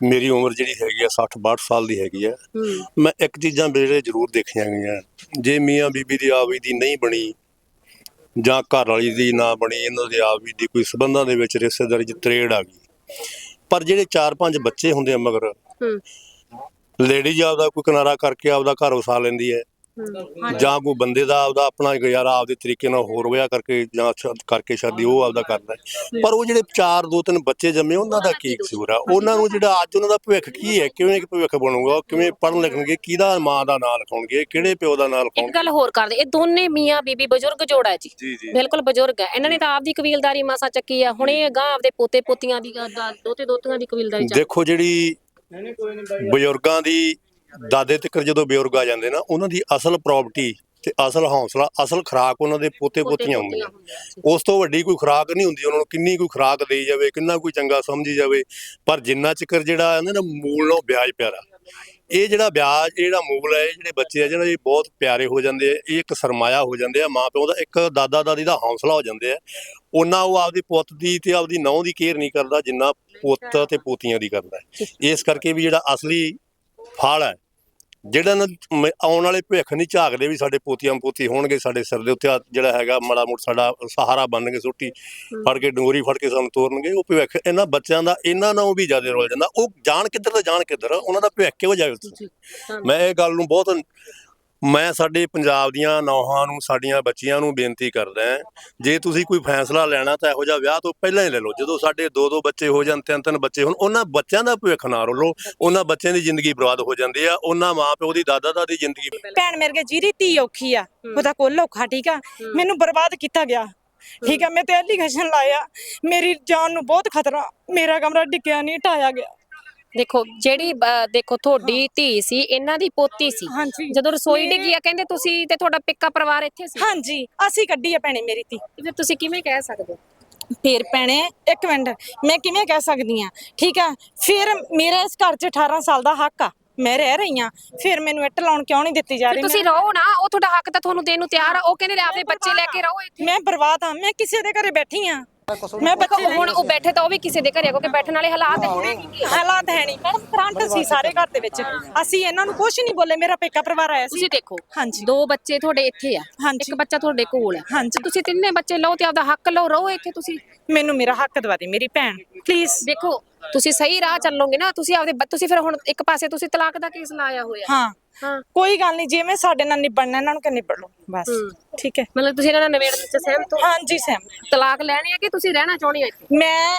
ਮੇਰੀ ਉਮਰ ਜਿਹੜੀ ਹੈਗੀ ਆ 60 62 ਸਾਲ ਦੀ ਹੈਗੀ ਆ ਹੂੰ। ਮੈਂ ਇੱਕ ਚੀਜ਼ਾਂ ਮੇਰੇ ਜ਼ਰੂਰ ਦੇਖੀਆਂ ਗਈਆਂ। ਜੇ ਮੀਆਂ ਬੀਬੀ ਦੀ ਆਵੀ ਦੀ ਨਹੀਂ ਬਣੀ ਜਾਂ ਘਰ ਵਾਲੀ ਦੀ ਨਾ ਬਣੀ ਇਹਨਾਂ ਦੀ ਆਵੀ ਦੀ ਕੋਈ ਸਬੰਧਾਂ ਦੇ ਵਿੱਚ ਰਿਸ਼ਤੇਦਾਰੀ 'ਚ ਤਰੇੜ ਆ ਗਈ। ਪਰ ਜਿਹੜੇ 4-5 ਬੱਚੇ ਹੁੰਦੇ ਆ ਮਗਰ ਹੂੰ। ਲੇਡੀਜ਼ ਆਪਦਾ ਕੋਈ ਕਿਨਾਰਾ ਕਰਕੇ ਆਪਦਾ ਘਰ ਵਸਾ ਲੈਂਦੀ ਹੈ। ਜਾਂ ਕੋਈ ਬੰਦੇ ਦਾ ਆਪਦਾ ਆਪਣਾ ਗੁਜ਼ਾਰਾ ਆਪਦੇ ਤਰੀਕੇ ਨਾਲ ਹੋਰ ਵਿਆਹ ਕਰਕੇ ਜਾਂ ਕਰਕੇ ਸ਼ਾਦੀ ਉਹ ਆਪਦਾ ਕਰਦਾ। ਪਰ ਉਹ ਜਿਹੜੇ ਚਾਰ ਦੋ ਤਿੰਨ ਬੱਚੇ ਜੰਮੇ ਉਹਨਾਂ ਦਾ ਕੀ ਕਸੂਰ ਆ? ਉਹਨਾਂ ਨੂੰ ਜਿਹੜਾ ਅੱਜ ਉਹਨਾਂ ਦਾ ਭਵਿੱਖ ਕੀ ਹੈ? ਕਿਵੇਂ ਭਵਿੱਖ ਬਣੂਗਾ? ਉਹ ਕਿਵੇਂ ਪੜ੍ਹਨ ਲਿਖਣਗੇ? ਕਿਹਦਾ ਮਾਂ ਦਾ ਨਾਂ ਲਿਖਾਉਣਗੇ? ਕਿਹੜੇ ਪਿਓ ਦਾ ਨਾਂ ਇੱਕ ਲਿਖਾਉਣਗੇ? ਗੱਲ ਹੋਰ ਕਰਦੇ ਇਹ ਦੋਨੇ ਮੀਆਂ ਬੀਬੀ ਬਜ਼ੁਰਗ ਜੋੜਾ ਹੈ ਜੀ। ਬਿਲਕੁਲ ਬਜ਼ੁਰਗ ਹੈ। ਇਹਨਾਂ ਨੇ ਤਾਂ ਆਪਦੀ ਕਬੀਲਦਾਰੀ ਮਾਸਾ ਚੱਕੀ ਆ। ਹੁਣ ਇਹ ਗਾਂ ਆਪਦੇ ਪੋਤੇ ਪੋਤੀਆਂ ਦੀ ਦਾ- ਦੋਤੇ ਦੋਤੀਆਂ ਦੀ ਕਬੀਲਦਾਰੀ ਚੱਕ। ਦੇਖੋ ਜਿਹੜੀ ਬਜ਼ੁਰਗਾਂ ਦੀ ਦਾਦੇ ਤੱਕ ਜਦੋਂ ਬਜ਼ੁਰਗ ਆ ਜਾਂਦੇ ਨਾ ਉਹਨਾਂ ਦੀ ਅਸਲ ਪ੍ਰਾਪਰਟੀ ਤੇ ਅਸਲ ਹੌਸਲਾ ਅਸਲ ਖੁਰਾਕ ਉਹਨਾਂ ਦੇ ਪੋਤੇ ਪੋਤੀਆਂ ਹੁੰਦੀਆਂ। ਉਸ ਤੋਂ ਵੱਡੀ ਕੋਈ ਖੁਰਾਕ ਨਹੀਂ ਹੁੰਦੀ ਉਹਨਾਂ ਨੂੰ ਕਿੰਨੀ ਕੋਈ ਖੁਰਾਕ ਦੇਈ ਜਾਵੇ ਕਿੰਨਾ ਕੋਈ ਚੰਗਾ ਸਮਝੀ ਜਾਵੇ। ਪਰ ਜਿੰਨਾ ਚਿਕਰ ਜਿਹੜਾ ਹੈ ਨਾ ਮੂਲ ਨਾਲ ਵਿਆਜ ਪਿਆਰਾ। ਇਹ ਜਿਹੜਾ ਵਿਆਜ ਇਹ ਜਿਹੜਾ ਮੂਲ ਹੈ ਇਹ ਜਿਹੜੇ ਬੱਚੇ ਆ ਜਿਹੜਾ ਇਹ ਬਹੁਤ ਪਿਆਰੇ ਹੋ ਜਾਂਦੇ ਆ ਇਹ ਇੱਕ ਸਰਮਾਇਆ ਹੋ ਜਾਂਦੇ ਆ ਮਾਂ ਪਿਓ ਦਾ ਇੱਕ ਦਾਦਾ ਦਾਦੀ ਦਾ ਹੌਸਲਾ ਹੋ ਜਾਂਦੇ ਆ ਉਹਨਾਂ ਉਹ ਆਪਦੀ ਪੁੱਤ ਦੀ ਤੇ ਆਪਦੀ ਨੌਂ ਦੀ ਕੇਅਰ ਨਹੀਂ ਕਰਦਾ ਜਿੰਨਾ ਪੁੱਤ ਤੇ ਪੋਤੀਆਂ ਦੀ ਕਰਦਾ। ਇਸ ਕਰਕੇ ਵੀ ਜਿਹੜਾ ਅਸਲੀ ਫਲ ਹੈ ਜਿਹੜਾ ਨਾ ਮ- ਆਉਣ ਵਾਲੇ ਭਵਿੱਖ ਨਹੀਂ ਝਾਕਦੇ ਵੀ ਸਾਡੇ ਪੋਤੀਆਂ ਪੋਤੀ ਹੋਣਗੇ ਸਾਡੇ ਸਿਰ ਦੇ ਉੱਤੇ ਆ ਜਿਹੜਾ ਹੈਗਾ ਮਾੜਾ ਮੋਟ ਸਾਡਾ ਸਹਾਰਾ ਬਣਨਗੇ ਸੁੱਟੀ ਫੜ ਕੇ ਡੋਰੀ ਫੜ ਕੇ ਸਾਨੂੰ ਤੋਰਨਗੇ ਉਹ ਭਵਿੱਖ ਇਹਨਾਂ ਬੱਚਿਆਂ ਦਾ ਇਹਨਾਂ ਨਾਲੋਂ ਵੀ ਜ਼ਿਆਦਾ ਰੁਲ ਜਾਂਦਾ। ਉਹ ਜਾਣ ਕਿੱਧਰ ਤੇ ਜਾਣ ਕਿੱਧਰ ਉਹਨਾਂ ਦਾ ਭਵਿੱਖ ਕਿਹੋ ਜਾਵੇ ਮੈਂ ਇਹ ਗੱਲ ਨੂੰ ਬਹੁਤ ਮੈਂ ਸਾਡੇ ਪੰਜਾਬ ਦੀਆਂ ਨੌਹਾਂ ਨੂੰ ਸਾਡੀਆਂ ਬੱਚੀਆਂ ਨੂੰ ਬੇਨਤੀ ਕਰਦਾ ਹਾਂ ਜੇ ਤੁਸੀਂ ਕੋਈ ਫੈਸਲਾ ਲੈਣਾ ਤਾਂ ਇਹੋ ਜਿਹਾ ਵਿਆਹ ਤੋਂ ਪਹਿਲਾਂ ਹੀ ਲੈ ਲਓ। ਜਦੋਂ ਸਾਡੇ ਦੋ ਦੋ ਬੱਚੇ ਹੋ ਜਾਣ ਤਿੰਨ ਤਿੰਨ ਬੱਚੇ ਹੋਣ ਉਹਨਾਂ ਬੱਚਿਆਂ ਦਾ ਭਵਿੱਖ ਨਾ ਰੋਲੋ। ਉਹਨਾਂ ਬੱਚਿਆਂ ਦੀ ਜ਼ਿੰਦਗੀ ਬਰਬਾਦ ਹੋ ਜਾਂਦੀ ਆ। ਉਹਨਾਂ ਮਾਂ ਪਿਓ ਦੀ ਦਾਦਾ ਦਾਦੀ ਜ਼ਿੰਦਗੀ ਭੈਣ ਮੇਰੇ ਕੇ ਜਿਹਦੀ ਧੀ ਔਖੀ ਆ। ਉਹਦਾ ਕੋਲ ਔਖਾ ਠੀਕ ਆ? ਮੈਨੂੰ ਬਰਬਾਦ ਕੀਤਾ ਗਿਆ। ਠੀਕ ਆ? ਮੈਂ ਤੇ ਐਲੀਗੇਸ਼ਨ ਲਾਇਆ। ਮੇਰੀ ਜਾਨ ਨੂੰ ਬਹੁਤ ਖਤਰਾ। ਮੇਰਾ ਕਮਰਾ ਡਿੱਗਿਆ ਨਹੀਂ ਢਾਇਆ ਗਿਆ। ਦੇਖੋ ਜਿਹੜੀ ਅ, ਦੇਖੋ ਤੁਹਾਡੀ ਧੀ ਸੀ ਇਹਨਾਂ ਦੀ ਪੋਤੀ ਸੀ। ਹਾਂਜੀ। ਜਦੋਂ ਰਸੋਈ ਡਿੱਗੀ ਆ ਕਹਿੰਦੇ ਤੁਸੀਂ ਤੇ ਤੁਹਾਡਾ ਪਿੱਕਾ ਪਰਿਵਾਰ ਇੱਥੇ ਸੀ। ਹਾਂਜੀ ਅਸੀਂ ਕੱਢੀ ਆ ਭੈਣੇ ਮੇਰੀ ਧੀ। ਤੇ ਫਿਰ ਤੁਸੀਂ ਕਿਵੇਂ ਕਹਿ ਸਕਦੇ ਹੋ? ਫੇਰ ਭੈਣੇ ਇੱਕ ਮਿੰਟ ਮੈਂ ਕਿਵੇਂ ਕਹਿ ਸਕਦੀ ਆ? ਠੀਕ ਆ? ਫਿਰ ਮੇਰਾ ਇਸ ਘਰ 'ਚ 18 ਸਾਲ ਦਾ ਹੱਕ ਆ। ਮੈਂ ਰਹਿ ਰਹੀ ਆ। ਫਿਰ ਮੈਨੂੰ ਇੱਟ ਲਾਉਣ ਕਿਉਂ ਨਹੀਂ ਦਿੱਤੀ ਜਾ ਫਿਰ ਰਹੀ ਤੁਸੀਂ ਰਹੋ ਨਾ ਉਹ ਤੁਹਾਡਾ ਹੱਕ ਤਾਂ ਤੁਹਾਨੂੰ ਦੇਣ ਨੂੰ ਤਿਆਰ ਆ। ਉਹ ਕਹਿੰਦੇ ਲੈ ਆਪਦੇ ਬੱਚੇ ਲੈ ਕੇ ਰਹੋ ਇੱਥੇ। ਮੈਂ ਬਰਬਾਦ ਆ। ਮੈਂ ਕਿਸੇ ਦੇ ਘਰੇ ਬੈਠੀ ਆ। ਮੈਂ ਬੱਚੇ ਹੁਣ ਉਹ ਬੈਠੇ ਤਾਂ ਉਹ ਵੀ ਕਿਸੇ ਦੇ ਘਰੇ ਆ, ਕਿਉਂਕਿ ਬੈਠਣ ਵਾਲੇ ਹਾਲਾਤ ਹਾਲਾਤ ਹੈ ਨਹੀਂ। ਮੈਡਮ ਕਰੰਟ ਸੀ ਸਾਰੇ ਘਰ ਦੇ ਵਿੱਚ। ਅਸੀਂ ਇਹਨਾਂ ਨੂੰ ਕੁਝ ਨਹੀਂ ਬੋਲੇ ਮੇਰਾ ਪੇਕਾ ਪਰਿਵਾਰ ਆਇਆ ਸੀ। ਤੁਸੀਂ ਦੇਖੋ ਹਾਂਜੀ। ਦੋ ਬੱਚੇ ਤੁਹਾਡੇ ਇੱਥੇ ਆ ਹਾਂਜੀ। ਇੱਕ ਬੱਚਾ ਤੁਹਾਡੇ ਕੋਲ ਹੈ ਹਾਂਜੀ। ਤੁਸੀਂ ਤਿੰਨੇ ਬੱਚੇ ਲਓ ਤੇ ਆਪਦਾ ਹੱਕ ਲਓ ਰਹੋ ਇੱਥੇ ਤੁਸੀਂ। ਮੈਨੂੰ ਮੇਰਾ ਹੱਕ ਦਵਾ ਦੇ ਮੇਰੀ ਭੈਣ ਪਲੀਜ਼ ਦੇਖੋ ਤੁਸੀਂ ਸਹੀ ਰਾਹ ਚੱਲੋਗੇ ਨਾ ਤੁਸੀਂ ਆਪਦੇ ਬ- ਤੁਸੀਂ ਫਿਰ ਹੁਣ ਇੱਕ ਪਾਸੇ ਤੁਸੀਂ ਤਲਾਕ ਦਾ ਕੇਸ ਲਾਇਆ ਹੋਇਆ। ਹਾਂ। ਹਾਂ। ਕੋਈ ਗੱਲ ਨਹੀਂ ਜਿਵੇਂ ਸਾਡੇ ਨਾਲ ਨਿਬੜਨਾ ਇਹਨਾਂ ਨੂੰ ਕਿ ਨਿਬੜ ਲਓ ਬਸ ਹੂੰ। ਠੀਕ ਹੈ। ਮਤਲਬ ਤੁਸੀਂ ਇਹਨਾਂ ਨਾਲ ਨਵੇੜ ਵਿੱਚ ਸਹਿਮਤ ਹੋ? ਹਾਂਜੀ ਸੈਮ ਤਲਾਕ ਲੈਣੇ ਆ ਕਿ ਤੁਸੀਂ ਰਹਿਣਾ ਚਾਹੁੰਦੇ ਹੋ ਇੱਥੇ? ਮੈਂ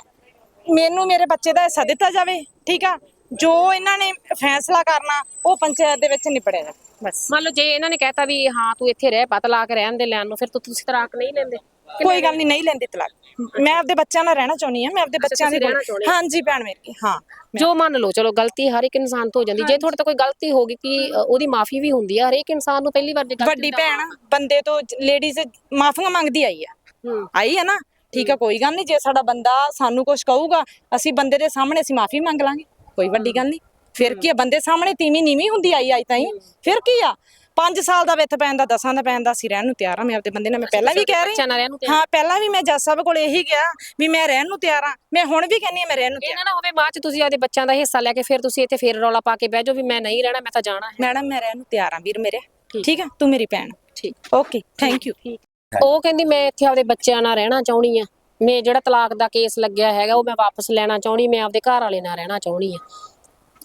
ਮੈਨੂੰ ਮੇਰੇ ਬੱਚੇ ਦਾ ਹਿੱਸਾ ਦਿੱਤਾ ਜਾਵੇ ਠੀਕ ਆ? ਜੋ ਇਹਨਾਂ ਨੇ ਫੈਸਲਾ ਕਰਨਾ ਉਹ ਪੰਚਾਇਤ ਦੇ ਵਿੱਚ ਨਿਬੜਿਆ ਜਾਵੇ ਬਸ। ਮੰਨ ਲਓ ਜੇ ਇਹਨਾਂ ਨੇ ਕਹਿਤਾ ਵੀ ਹਾਂ ਤੂੰ ਇੱਥੇ ਰਹਿ ਪਾ ਤਲਾਕ ਰਹਿਣ ਦੇ ਲੈਣ ਨੂੰ ਫਿਰ ਤੂੰ ਤੁਸੀਂ ਤਲਾਕ ਨਹੀਂ ਲੈਂਦੇ? ਕੋਈ ਗੱਲ ਨਹੀਂ ਨਹੀਂ ਲੈਂਦੀ ਤਲਾਕ। ਮੈਂ ਆਪਦੇ ਬੱਚਿਆਂ ਨਾਲ ਰਹਿਣਾ ਚਾਹੁੰਦੀ ਆ ਮੈਂ ਆਪਦੇ ਬੱਚਿਆਂ ਦੇ ਕੋਲ। ਹਾਂਜੀ ਭੈਣ ਮੇਰੀ ਹਾਂ। ਜੋ ਮੰਨ ਲਓ ਚਲੋ ਗਲਤੀ ਹਰ ਇੱਕ ਇਨਸਾਨ ਤੋਂ ਹੋ ਜਾਂਦੀ। ਜੇ ਤੁਹਾਡੇ ਤੋਂ ਕੋਈ ਗਲਤੀ ਹੋ ਗਈ ਕਿ ਉਹਦੀ ਮਾਫੀ ਵੀ ਹੁੰਦੀ ਆ ਹਰੇਕ ਇਨਸਾਨ ਨੂੰ ਪਹਿਲੀ ਵਾਰ ਜੇ ਵੱਡੀ ਭੈਣ ਬੰਦੇ ਤੋਂ ਲੇਡੀਜ਼ ਮਾਫੀਆਂ ਮੰਗਦੀ ਆਈ ਆ। ਆਈ ਆ ਨਾ? ਠੀਕ ਆ ਕੋਈ ਗੱਲ ਨਹੀਂ ਜੇ ਸਾਡਾ ਬੰਦਾ ਸਾਨੂੰ ਕੁਝ ਕਹੂਗਾ ਅਸੀਂ ਬੰਦੇ ਦੇ ਸਾਹਮਣੇ ਅਸੀਂ ਮਾਫੀ ਮੰਗ ਲਾਂਗੇ ਕੋਈ ਵੱਡੀ ਗੱਲ ਨਹੀਂ ਫਿਰ ਕੀ ਆ ਬੰਦੇ ਸਾਹਮਣੇ ਤੀਵੀਂ ਨੀਵੀਂ ਹੁੰਦੀ ਆਈ ਆਈ ਤਾਈ ਫਿਰ ਕੀ ਆ? 5 ਸਾਲ ਦਾ ਵਿੱਥ ਪੈਣ ਦਾ 10 ਦਾ ਪੈਣ ਦਾ ਅਸੀਂ ਰਹਿਣ ਨੂੰ ਤਿਆਰ ਆ ਮੈਂ ਆਪਦੇ ਬੰਦੇ ਨਾਲ ਮੈਂ ਪਹਿਲਾਂ ਵੀ ਕਹਿ ਰਹੀ ਬੱਚਿਆਂ ਨਾਲ ਰਹਿਣ ਨੂੰ ਤਿਆਰ। ਹਾਂ ਪਹਿਲਾਂ ਵੀ ਮੈਂ ਜੱਜ ਸਾਹਿਬ ਕੋਲ ਇਹੀ ਕਿਹਾ ਵੀ ਮੈਂ ਰਹਿਣ ਨੂੰ ਤਿਆਰ ਆ ਮੈਂ ਹੁਣ ਵੀ ਕਹਿੰਨੀ ਆ ਮੈਂ ਰਹਿਣ ਨੂੰ ਤਿਆਰ ਇਹਨਾਂ ਨਾ ਹੋਵੇ ਬਾਅਦ ਚ ਤੁਸੀਂ ਆਪਦੇ ਬੱਚਿਆਂ ਦਾ ਹਿੱਸਾ ਲੈ ਕੇ ਫਿਰ ਤੁਸੀਂ ਇੱਥੇ ਫੇਰ ਰੌਲਾ ਪਾ ਕੇ ਬਹਿ ਜਾਓ ਵੀ ਮੈਂ ਨਹੀਂ ਰਹਿਣਾ ਮੈਂ ਤਾਂ ਜਾਣਾ ਹੈ। ਮੈਡਮ ਮੈਂ ਰਹਿਣ ਨੂੰ ਤਿਆਰ ਆ ਵੀਰ ਮੇਰੇ। ਠੀਕ। ਆ ਤੂੰ ਮੇਰੀ ਭੈਣ। ਠੀਕ। ਓਕੇ ਥੈਂਕ ਯੂ ਉਹ ਕਹਿੰਦੀ ਮੈਂ ਇੱਥੇ ਆਪਦੇ ਬੱਚਿਆਂ ਨਾਲ ਰਹਿਣਾ ਚਾਹੁੰਦੀ ਆ ਮੈਂ ਜਿਹੜਾ ਤਲਾਕ ਦਾ ਕੇਸ ਲੱਗਿਆ ਹੈਗਾ ਉਹ ਮੈਂ ਵਾਪਸ ਲੈਣਾ ਚਾਹੁੰਦੀ ਮੈਂ ਆਪਦੇ ਘਰ ਵਾਲੇ ਨਾਲ ਰਹਿਣਾ ਚਾਹੁੰਦੀ ਆ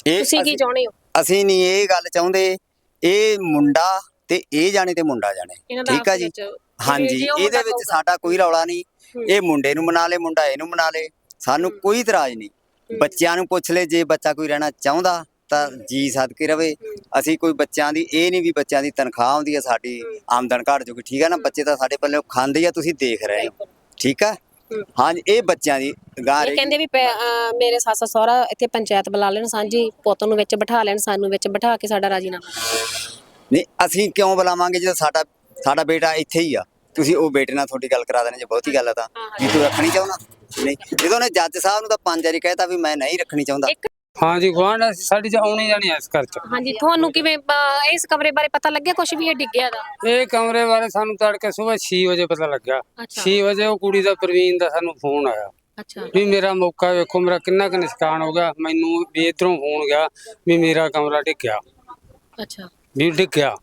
ਇਹ ਤੁਸੀਂ ਕੀ ਚਾਹੁੰਦੇ ਹੋ? ਅਸੀਂ ਨਹੀਂ ਇਹ ਗੱਲ ਚਾਹੁੰਦੇ ਇਹ ਮੁੰਡਾ ਤੇ ਇਹ ਜਾਣੇ ਤੇ ਮੁੰਡਾ ਜਾਣੇ। ਠੀਕ ਆ ਜੀ? ਹਾਂਜੀ ਇਹਦੇ ਵਿੱਚ। ਸਾਡਾ ਕੋਈ ਰੌਲਾ ਨਹੀਂ। ਇਹ ਮੁੰਡੇ ਨੂੰ ਮਨਾ ਲੇ ਮੁੰਡਾ ਇਹਨੂੰ ਮਨਾ ਲੇ। ਸਾਨੂੰ ਕੋਈ ਇਤਰਾਜ਼ ਨਹੀਂ। ਬੱਚਿਆਂ ਨੂੰ ਪੁੱਛ ਲੈ ਜੇ ਬੱਚਾ ਕੋਈ ਰਹਿਣਾ ਚਾਹੁੰਦਾ ਤਾਂ ਜੀ ਸਦਕੇ ਰਵੇ। ਅਸੀਂ ਕੋਈ ਬੱਚਿਆਂ ਦੀ ਇਹ ਨਹੀਂ ਵੀ ਬੱਚਿਆਂ ਦੀ ਤਨਖਾਹ ਆਉਂਦੀ ਹੈ ਸਾਡੀ ਆਮਦਨ ਘਟ ਜੂਗੀ। ਠੀਕ ਹੈ ਨਾ? ਬੱਚੇ ਤਾਂ ਸਾਡੇ ਪੱਲੇ ਖਾਂਦੇ ਆ ਤੁਸੀਂ ਦੇਖ ਰਹੇ ਹੋ। ਠੀਕ ਹੈ ਹਾਂਜੀ ਇਹ ਬੱਚਿਆਂ ਦੀ ਗਾਂ ਇਹ ਕਹਿੰਦੇ ਵੀ ਪੈ- ਅਹ ਮੇਰੇ ਸੱਸ ਸਹੁਰਾ ਇੱਥੇ ਪੰਚਾਇਤ ਬੁਲਾ ਲੈਣ ਸਾਂਝੀ ਪੁੱਤ ਨੂੰ ਵਿੱਚ ਬਿਠਾ ਲੈਣ ਸਾਨੂੰ ਵਿੱਚ ਬਿਠਾ ਕੇ ਸਾਡਾ ਰਾਜੀਨਾਮਾ ਨਹੀਂ ਅਸੀਂ ਕਿਉਂ ਬੁਲਾਵਾਂਗੇ ਜਦੋਂ ਸਾਡਾ ਸਾਡਾ ਬੇਟਾ ਇੱਥੇ ਹੀ ਆ? ਤੁਸੀਂ ਉਹ ਬੇਟੇ ਨਾਲ ਤੁਹਾਡੀ ਗੱਲ ਕਰਾ ਦੇਣੀ ਜੇ ਬਹੁਤੀ ਗੱਲ ਆ ਤਾਂ। ਕੀ ਤੂੰ ਰੱਖਣੀ ਚਾਹੁੰਦਾ? ਨਹੀਂ ਜਦੋਂ ਨੇ ਜੱਜ ਸਾਹਿਬ ਨੂੰ ਤਾਂ ਪੰਜ ਵਾਰੀ ਕਹਿਤਾ ਵੀ ਮੈਂ ਨਹੀਂ ਰੱਖਣੀ ਚਾਹੁੰਦਾ। ਇੱਕ ਹਾਂਜੀ ਗੁਆਂਢ ਸਾਡੀ ਚ ਆਉਣੀ ਜਾਣੀ ਐ ਇਸ ਘਰ ਚ। ਹਾਂਜੀ ਤੁਹਾਨੂੰ ਕਿਵੇਂ ਅਹ, ਇਸ ਕਮਰੇ ਬਾਰੇ ਪਤਾ ਲੱਗਿਆ ਕੁਝ ਵੀ ਇਹ ਡਿੱਗਿਆ ਦਾ? ਇਹ ਕਮਰੇ ਬਾਰੇ ਸਾਨੂੰ ਤੜਕੇ ਸਵੇਰ 6 ਵਜੇ ਪਤਾ ਲੱਗਾ ਅੱਛਾ। 6 ਵਜੇ ਉਹ ਕੁੜੀ ਦਾ ਪ੍ਰਵੀਨ ਦਾ ਸਾਨੂੰ ਫੋਨ ਆਇਆ। ਅੱਛਾ। ਵੀ ਮੇਰਾ ਮੌਕਾ ਵੇਖੋ ਮੇਰਾ ਕਿੰਨਾ ਕੁ ਨੁਕਸਾਨ ਹੋ ਗਿਆ। ਮੈਨੂੰ ਵੀ ਇੱਧਰੋਂ ਫੋਨ ਗਿਆ ਵੀ ਮੇਰਾ ਕਮਰਾ ਡਿੱਗਿਆ। ਅੱਛਾ। ਵੀ ਡਿੱਗਿਆ।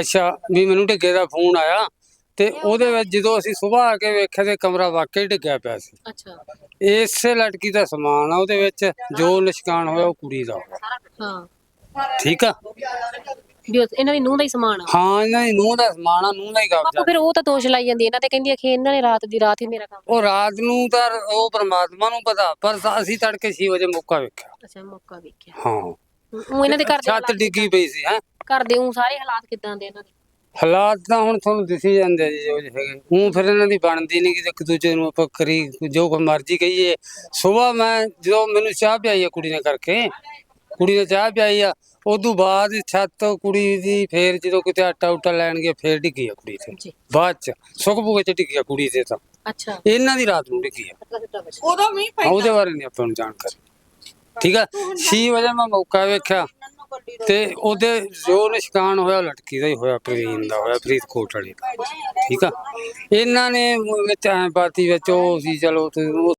ਅੱਛਾ ਵੀ ਮੈਨੂੰ ਡਿੱਗੇ ਦਾ ਫੋਨ ਆਇਆ। ਤੇ ਉਹਦੇ ਵਿੱਚ ਜਦੋਂ ਅਸੀਂ ਸਵੇਰ ਆ ਕੇ ਵੇਖਿਆ ਤੇ ਕਮਰਾ ਵਾਕਈ ਡਿੱਗਿਆ ਪਿਆ ਸੀ। ਅੱਛਾ। ਇਸੇ ਲੜਕੀ ਦਾ ਸਮਾਨ ਆ ਉਹਦੇ ਵਿੱਚ ਜੋ ਨਿਸ਼ਕਾਨ ਹੋਇਆ ਉਹ ਕੁੜੀ ਦਾ। ਹੋਇਆ। ਹਾਂ। ਠੀਕ ਆ? ਵੀ ਉਹ- ਇਹਨਾਂ ਦੀ ਨੂੰਹ ਦਾ ਹੀ ਸਮਾਨ ਆ। ਹਾਂ ਇਹਨਾਂ ਦੀ ਨੂੰਹ ਦਾ ਸਮਾਨ ਆ ਨੂੰਹ ਦਾ ਹੀ ਕਬਜ਼ਾ। ਫਿਰ ਉਹ ਤਾਂ ਦੋਸ਼ ਲਾਈ ਜਾਂਦੀ ਇਹਨਾਂ ਤੇ ਕਹਿੰਦੀ ਆ ਕਿ ਇਹਨਾਂ ਨੇ ਰਾਤ ਦੀ ਰਾਤ ਹੀ ਮੇਰਾ ਕੰਮ ਉਹ ਰਾਤ ਨੂੰ ਤਾਂ ਉਹ ਪ੍ਰਮਾਤਮਾ ਨੂੰ ਪਤਾ ਪਰ ਅਸੀਂ ਤੜਕੇ 6 ਵਜੇ ਮੌਕਾ ਵੇਖਿਆ। ਅੱਛਾ ਮੌਕਾ ਵੇਖਿਆ। ਹਾਂ। ਉਹ ਇਹਨਾਂ ਦੇ ਘਰ ਦੇ ਛੱਤ ਹਾਲਾਤ- ਡਿੱਗੀ ਪਈ ਸੀ ਹੈ। ਘਰ ਦੇ ਉਹ ਸਾਰੇ ਹਾਲਾਤ ਕਿਦਾਂ ਦੇ ਇਹਨਾਂ ਦੇ? ਹਾਲਾਤ ਤਾਂ ਹੁਣ ਤੁਹਾਨੂੰ ਦਿਸੀ ਜਾਂਦੇ ਆ ਜੀ ਜੋ ਹੈਗੇ ਉਹ ਫਿਰ ਇਹਨਾਂ ਦੀ ਬਣਦੀ ਨਹੀਂ ਕਿ ਇੱਕ ਦੂਜੇ ਨੂੰ ਆਪਾਂ ਕਰੀ ਜੋ ਕੋ ਮਰਜ਼ੀ ਕਹੀਏ। ਸਵੇਰ ਮੈਂ ਜਦੋਂ ਮੈਨੂੰ ਚਾਹ ਪਿਆਈ ਆ ਕੁੜੀ ਨੇ ਕਰਕੇ ਕੁੜੀ ਨੇ ਚਾਹ ਪਿਆਈ ਆ ਉਦੋਂ ਬਾਅਦ ਛੱਤ ਕੁੜੀ ਦੀ ਫੇਰ ਜਦੋਂ ਕਿਤੇ ਆਟਾ ਉਟਾ ਲੈਣ ਗਏ ਫੇਰ ਡਿੱਗੀ ਆ ਕੁੜੀ ਤੇ ਬਾਅਦ ਚ ਸੁੱਕ ਬੁਕੇ ਚ ਡਿੱਗੀ ਆ ਕੁੜੀ ਤੇ ਤਾਂ। ਅੱਛਾ। ਇਹਨਾਂ ਦੀ ਰਾਤ ਨੂੰ ਡਿੱਗੀ ਆ। ਉਦੋਂ ਮੀਂਹ ਹਾਂ, ਉਹਦੇ ਬਾਰੇ ਨਹੀਂ ਆਪਾਂ ਨੂੰ ਜਾਣਕਾਰੀ। ਠੀਕ ਆ? 6 ਵਜੇ ਮੈਂ ਮੌਕਾ ਵੇਖਿਆ। ਤੇ ਉਹਦੇ ਜੋ ਨਿਸ਼ਕਾਨ ਹੋਇਆ ਲਟਕੀ ਦਾ ਹੀ ਹੋਇਆ ਪ੍ਰਵੀਨ ਦਾ ਹੋਇਆ ਫਰੀਦਕੋਟ ਵਾਲੀ ਦਾ। ਠੀਕ ਆ ਇਹਨਾਂ ਨੇ ਵਿੱਚ ਐ ਵਿੱਚ ਉਹ ਸੀ ਚਲੋ ਤੇ ਉਹ